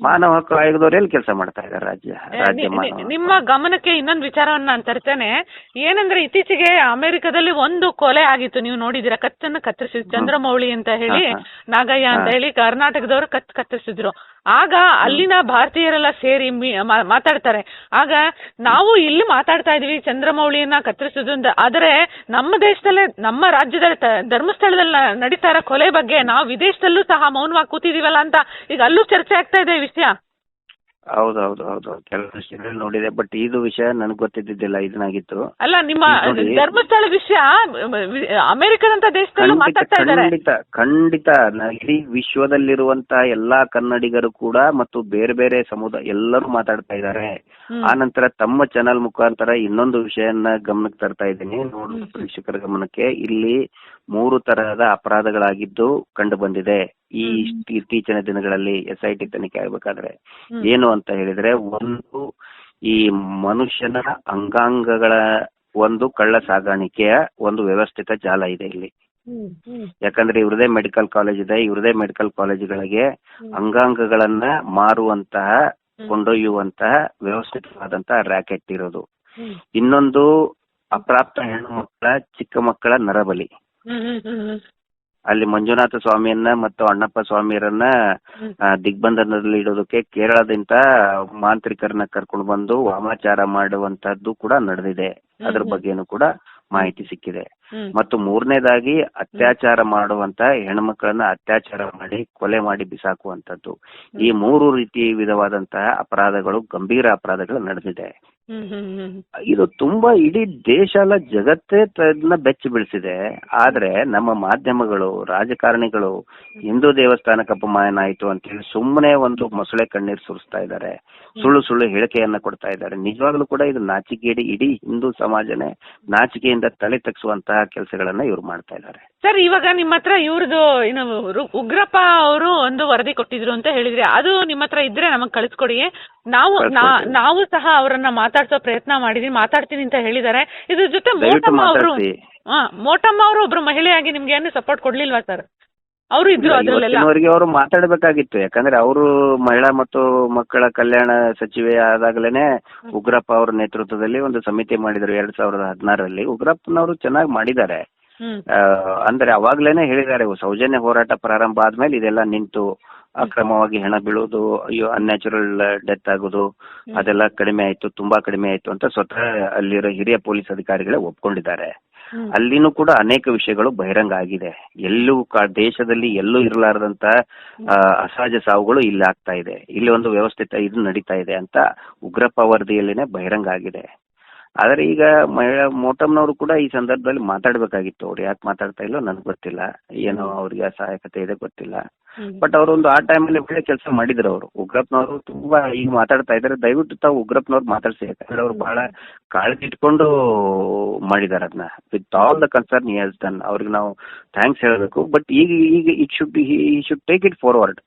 ಮಾನವ ಹಕ್ಕು ಆಯೋಗದವ್ರು ಎಲ್ಲಿ ಕೆಲಸ ಮಾಡ್ತಾ ಇದ್ದಾರೆ ರಾಜ್ಯ ಏ, ರಾಜ್ಯ ನಿ- ನಿ- ಮಾನವ ನಿಮ್ಮ ಗಮನಕ್ಕೆ ಇನ್ನೊಂದು ವಿಚಾರವನ್ನ ನಾನು ತರ್ತೇನೆ. ಏನಂದ್ರೆ ಇತ್ತೀಚೆಗೆ ಅಮೆರಿಕದಲ್ಲಿ ಒಂದು ಕೊಲೆ ಆಗಿತ್ತು. ನೀವು ನೋಡಿದಿರ ಕತ್ತನ್ನು ಕತ್ತರಿಸಿದ್ರು. ಚಂದ್ರಮೌಳಿ ಅಂತ ಹೇಳಿ ಹಾ, ಹಾ. ನಾಗಯ್ಯ ಅಂತ ಹಾ. ಹೇಳಿ ಕರ್ನಾಟಕದವರು ಕತ್ ಕತ್ತರಿಸಿದ್ರು. ಆಗ ಅಲ್ಲಿನ ಭಾರತೀಯರೆಲ್ಲ ಸೇರಿ ಮಾತಾಡ್ತಾರೆ. ಆಗ ನಾವು ಇಲ್ಲಿ ಮಾತಾಡ್ತಾ ಇದೀವಿ, ಚಂದ್ರಮೌಳಿಯನ್ನ ಕತ್ತರಿಸೋದು ಆದರೆ ನಮ್ಮ ದೇಶದಲ್ಲೇ, ನಮ್ಮ ರಾಜ್ಯದಲ್ಲಿ ಧರ್ಮಸ್ಥಳದಲ್ಲಿ ನಡೀತಾ ಇರೋ ಕೊಲೆ ಬಗ್ಗೆ ನಾವು ವಿದೇಶದಲ್ಲೂ ಸಹ ಮೌನವಾಗಿ ಕೂತಿದೀವಲ್ಲ ಅಂತ ಈಗ ಅಲ್ಲೂ ಚರ್ಚೆ ಆಗ್ತಾ ಇದೆ ಈ ವಿಷಯ. ಹೌದು ಹೌದು ಹೌದು ಕೆಲವು ವಿಷಯದಲ್ಲಿ ನೋಡಿದೆ ಬಟ್ ಇದು ವಿಷಯ ನನಗೆ ಗೊತ್ತಿದ್ದಿದ್ದಿಲ್ಲ ಇದನ್ನಾಗಿತ್ತು ಅಲ್ಲ ನಿಮ್ಮ ನೋಡಿ- ಧರ್ಮಸ್ಥಳ ವಿಷಯ ಅಮೆರಿಕದಂತ ದೇಶದಲ್ಲೂ ಖಂಡಿತ ಮಾತಾಡ್ತಾ ಇದ್ದಾರೆ. ಖಂಡಿತ ಖಂಡಿತ. ನ- ಇಡೀ ವಿಶ್ವದಲ್ಲಿರುವಂತಹ ಎಲ್ಲಾ ಕನ್ನಡಿಗರು ಕೂಡ ಮತ್ತು ಬೇರೆ ಬೇರೆ ಸಮುದಾಯ ಎಲ್ಲರೂ ಮಾತಾಡ್ತಾ ಇದ್ದಾರೆ. ಹ್ಮ್. ಆ ನಂತರ ತಮ್ಮ ಚಾನಲ್ ಮುಖಾಂತರ ಇನ್ನೊಂದು ವಿಷಯನ ಗಮನಕ್ಕೆ ತರ್ತಾ ಇದ್ದೀನಿ. ನೋಡಿ ಪ್ರೇಕ್ಷಕರ ಗಮನಕ್ಕೆ. ಇಲ್ಲಿ ಮೂರು ತರಹದ ಅಪರಾಧಗಳಾಗಿದ್ದು ಕಂಡು ಬಂದಿದೆ. ಈ ಇತ್ತೀಚಿನ ದಿನಗಳಲ್ಲಿ ಎಸ್ ಐ ಟಿ ತನಿಖೆ ಆಗ್ಬೇಕಾದ್ರೆ. ಏನು ಅಂತ ಹೇಳಿದ್ರೆ ಒಂದು ಈ ಮನುಷ್ಯನ ಅಂಗಾಂಗಗಳ ಒಂದು ಕಳ್ಳ ಸಾಗಾಣಿಕೆಯ ಒಂದು ವ್ಯವಸ್ಥಿತ ಜಾಲ ಇದೆ ಇಲ್ಲಿ. ಯಾಕಂದ್ರೆ ಇವ್ರದೇ ಮೆಡಿಕಲ್ ಕಾಲೇಜ್ ಇದೆ ಇವ್ರದೇ ಮೆಡಿಕಲ್ ಕಾಲೇಜ್ಗಳಿಗೆ ಅಂಗಾಂಗಗಳನ್ನ ಮಾರುವಂತಹ ಕೊಂಡೊಯ್ಯುವಂತಹ ವ್ಯವಸ್ಥಿತವಾದಂತಹ ರ್ಯಾಕೆಟ್ ಇರೋದು. ಇನ್ನೊಂದು ಅಪ್ರಾಪ್ತ ಹೆಣ್ಣು ಮಕ್ಕಳ ಚಿಕ್ಕ ಮಕ್ಕಳ ನರಬಲಿ. ಅಲ್ಲಿ ಮಂಜುನಾಥ ಸ್ವಾಮಿಯನ್ನ ಮತ್ತು ಅಣ್ಣಪ್ಪ ಸ್ವಾಮಿಯರನ್ನ ಆ, ದಿಗ್ಬಂಧನದಲ್ಲಿ ಇಡೋದಕ್ಕೆ ಕೇರಳದಿಂದ ಮಾಂತ್ರಿಕರನ್ನ ಕರ್ಕೊಂಡು ಬಂದು ವಾಮಾಚಾರ ಮಾಡುವಂತಹದ್ದು ಕೂಡ ನಡೆದಿದೆ. ಅದ್ರ. ಬಗ್ಗೆನೂ ಕೂಡ ಮಾಹಿತಿ ಸಿಕ್ಕಿದೆ. ಮತ್ತು ಮೂರನೇದಾಗಿ ಅತ್ಯಾಚಾರ ಮಾಡುವಂತ ಹೆಣ್ಮಕ್ಳನ್ನ ಅತ್ಯಾಚಾರ ಮಾಡಿ ಕೊಲೆ ಮಾಡಿ ಬಿಸಾಕುವಂತದ್ದು ಈ ಮೂರು ರೀತಿ ವಿಧವಾದಂತಹ ಅಪರಾಧಗಳು ಗಂಭೀರ ಅಪರಾಧಗಳು ನಡೆದಿದೆ. ಇದು ತುಂಬಾ ಇಡೀ ದೇಶ ಅಲ್ಲ ಜಗತ್ತೇ ತನ್ನ ಬೆಚ್ಚಿ ಬೀಳಿಸಿದೆ ಆದ್ರೆ ನಮ್ಮ ಮಾಧ್ಯಮಗಳು ರಾಜಕಾರಣಿಗಳು ಹಿಂದೂ ದೇವಸ್ಥಾನಕ್ಕೆ ಅಪಮಾನ ಆಯ್ತು ಅಂತ ಹೇಳಿ ಸುಮ್ಮನೆ ಒಂದು ಮೊಸಳೆ ಕಣ್ಣೀರ್ ಸುರಿಸ್ತಾ ಇದ್ದಾರೆ. ಸುಳ್ಳು ಸುಳ್ಳು ಹೇಳಿಕೆಯನ್ನ ಕೊಡ್ತಾ ಇದ್ದಾರೆ. ನಿಜವಾಗ್ಲೂ ಕೂಡ ಇದು ನಾಚಿಕೆಡಿ ಇಡೀ ಹಿಂದೂ ಸಮಾಜನೇ ನಾಚಿಕೆಯಿಂದ ತಲೆ ತಗ್ಸುವಂತಹ ಕೆಲಸಗಳನ್ನ ಇವ್ರು ಮಾಡ್ತಾ ಇದ್ದಾರೆ. ಸರ್ ಇವಾಗ ನಿಮ್ಮ ಹತ್ರ ಇವ್ರದ್ದು ಏನು ಉಗ್ರಪ್ಪ ಅವರು ಒಂದು ವರದಿ ಕೊಟ್ಟಿದ್ರು ಅಂತ ಹೇಳಿದ್ರಿ ಅದು ನಿಮ್ಮ ಹತ್ರ ಇದ್ರೆ ನಮಗ್ ಕಳಿಸ್ಕೊಡಿ. ನಾವು ನಾವು ಸಹ ಅವರನ್ನ ಮಾತಾಡ್ಸೋ ಪ್ರಯತ್ನ ಮಾಡಿದೀನಿ ಮಾತಾಡ್ತೀನಿ ಅಂತ ಹೇಳಿದ್ದಾರೆ ಇದ್ರ ಜೊತೆ ಮೋಟಮ್ಮ ಅವರು ಹಾ ಮೋಟಮ್ಮ ಅವರು ಒಬ್ರು ಮಹಿಳೆಯಾಗಿ ನಿಮ್ಗೆ ಏನು ಸಪೋರ್ಟ್ ಕೊಡ್ಲಿಲ್ವಾ ಸರ್? ಅವರು ಇದ್ರು ಅದ್ರಲ್ಲೆಲ್ಲ. ಅವರು ಮಾತಾಡಬೇಕಾಗಿತ್ತು. ಯಾಕಂದ್ರೆ ಅವರು ಮಹಿಳಾ ಮತ್ತು ಮಕ್ಕಳ ಕಲ್ಯಾಣ ಸಚಿವೆ ಆದಾಗಲೇನೆ ಉಗ್ರಪ್ಪ ಅವರ ನೇತೃತ್ವದಲ್ಲಿ ಒಂದು ಸಮಿತಿ ಮಾಡಿದ್ರು ಎರಡ್ ಸಾವಿರದ ಹದಿನಾರರಲ್ಲಿ. ಉಗ್ರಪ್ಪನವರು ಚೆನ್ನಾಗಿ ಮಾಡಿದ್ದಾರೆ. ಅಂದ್ರೆ ಅವಾಗ್ಲೇನೆ ಹೇಳಿದ್ದಾರೆ ಸೌಜನ್ಯ ಹೋರಾಟ ಪ್ರಾರಂಭ ಆದ್ಮೇಲೆ ಇದೆಲ್ಲ ನಿಂತು ಅಕ್ರಮವಾಗಿ ಹೆಣ ಬೀಳೋದು ಅಯ್ಯೋ ಅನ್ಯಾಚುರಲ್ ಡೆತ್ ಆಗೋದು ಅದೆಲ್ಲ ಕಡಿಮೆ ಆಯ್ತು ತುಂಬಾ ಕಡಿಮೆ ಆಯ್ತು ಅಂತ ಸ್ವತಃ ಅಲ್ಲಿರೋ ಹಿರಿಯ ಪೊಲೀಸ್ ಅಧಿಕಾರಿಗಳೇ ಒಪ್ಕೊಂಡಿದ್ದಾರೆ. ಅಲ್ಲಿನೂ ಕೂಡ ಅನೇಕ ವಿಷಯಗಳು ಬಹಿರಂಗ ಆಗಿದೆ. ಎಲ್ಲೂ ದೇಶದಲ್ಲಿ ಎಲ್ಲೂ ಇರಲಾರದಂತ ಅಸಹಜ ಸಾವುಗಳು ಇಲ್ಲಿ ಆಗ್ತಾ ಇದೆ. ಇಲ್ಲಿ ಒಂದು ವ್ಯವಸ್ಥಿತ ಇದು ನಡೀತಾ ಇದೆ ಅಂತ ಉಗ್ರಪ್ಪ ವರದಿಯಲ್ಲಿನೇ ಬಹಿರಂಗ ಆಗಿದೆ. ಆದ್ರೆ ಈಗ ಮಹಿಳಾ ಮೋಟಮ್ನವರು ಕೂಡ ಈ ಸಂದರ್ಭದಲ್ಲಿ ಮಾತಾಡಬೇಕಾಗಿತ್ತು. ಅವ್ರು ಯಾಕೆ ಮಾತಾಡ್ತಾ ಇಲ್ಲೋ ನನಗೆ ಗೊತ್ತಿಲ್ಲ. ಏನೋ ಅವ್ರಿಗೆ ಅಸಹಾಯಕತೆ ಇದೆ ಗೊತ್ತಿಲ್ಲ. ಬಟ್ ಅವರೊಂದು ಆ ಟೈಮಲ್ಲಿ ಒಳ್ಳೆ ಕೆಲಸ ಮಾಡಿದ್ರು ಅವರು. ಉಗ್ರಪ್ಪನವರು ತುಂಬಾ ಈಗ ಮಾತಾಡ್ತಾ ಇದ್ದಾರೆ. ದಯವಿಟ್ಟು ತಾವು ಉಗ್ರಪ್ಪನವ್ರು ಮಾತಾಡ್ಸಿ. ಯಾಕಂದ್ರೆ ಅವ್ರು ಬಹಳ ಕಾಳಜಿ ಇಟ್ಕೊಂಡು ಮಾಡಿದ್ದಾರೆ ಅದನ್ನ with all the concern has done ಅವ್ರಿಗೆ ನಾವು ಥ್ಯಾಂಕ್ಸ್ ಹೇಳಬೇಕು. ಬಟ್ ಈಗ ಈಗ it should be he should take it forward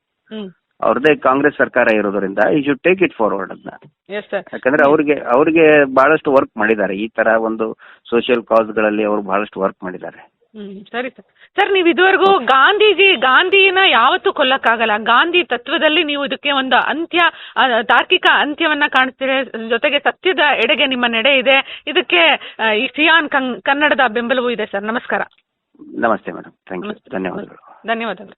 ಅವ್ರದೇ ಕಾಂಗ್ರೆಸ್ ಸರ್ಕಾರ ಇರೋದ್ರಿಂದ he should take it forward ಅದನ್ನ ಎಸ್ ಸರ್ ಯಾಕಂದ್ರೆ ಅವ್ರಿಗೆ ಅವ್ರಿಗೆ ಬಹಳಷ್ಟು ವರ್ಕ್ ಮಾಡಿದ್ದಾರೆ. ಈ ತರ ಒಂದು ಸೋಷಿಯಲ್ ಕಾಸ್ಗಳಲ್ಲಿ ಅವರು ಬಹಳಷ್ಟು ವರ್ಕ್ ಮಾಡಿದ್ದಾರೆ. ಹ್ಮ್ ಸರಿ ಸರ್ ಸರ್ ನೀವು ಇದುವರೆಗೂ ಗಾಂಧೀಜಿ ಗಾಂಧಿನ ಯಾವತ್ತೂ ಕೊಲ್ಲಕ್ಕಾಗಲ್ಲ. ಗಾಂಧಿ ತತ್ವದಲ್ಲಿ ನೀವು ಇದಕ್ಕೆ ಒಂದು ಅಂತ್ಯ ಆ, ತಾರ್ಕಿಕ ಅಂತ್ಯವನ್ನ ಕಾಣಿಸ್ತೀರಿ ಜೊತೆಗೆ ಸತ್ಯದ ಎಡೆಗೆ ನಿಮ್ಮ ನಡೆ ಇದೆ. ಇದಕ್ಕೆ ಆ, ಈ ಸಿಯಾನ್ ಕನ್ ಕನ್ನಡದ ಬೆಂಬಲವೂ ಇದೆ ಸರ್ ನಮಸ್ಕಾರ. ನಮಸ್ತೆ ಮೇಡಮ್ ಥ್ಯಾಂಕ್ ಯು ಧನ್ಯವಾದಗಳು. ಧನ್ಯವಾದಗಳು.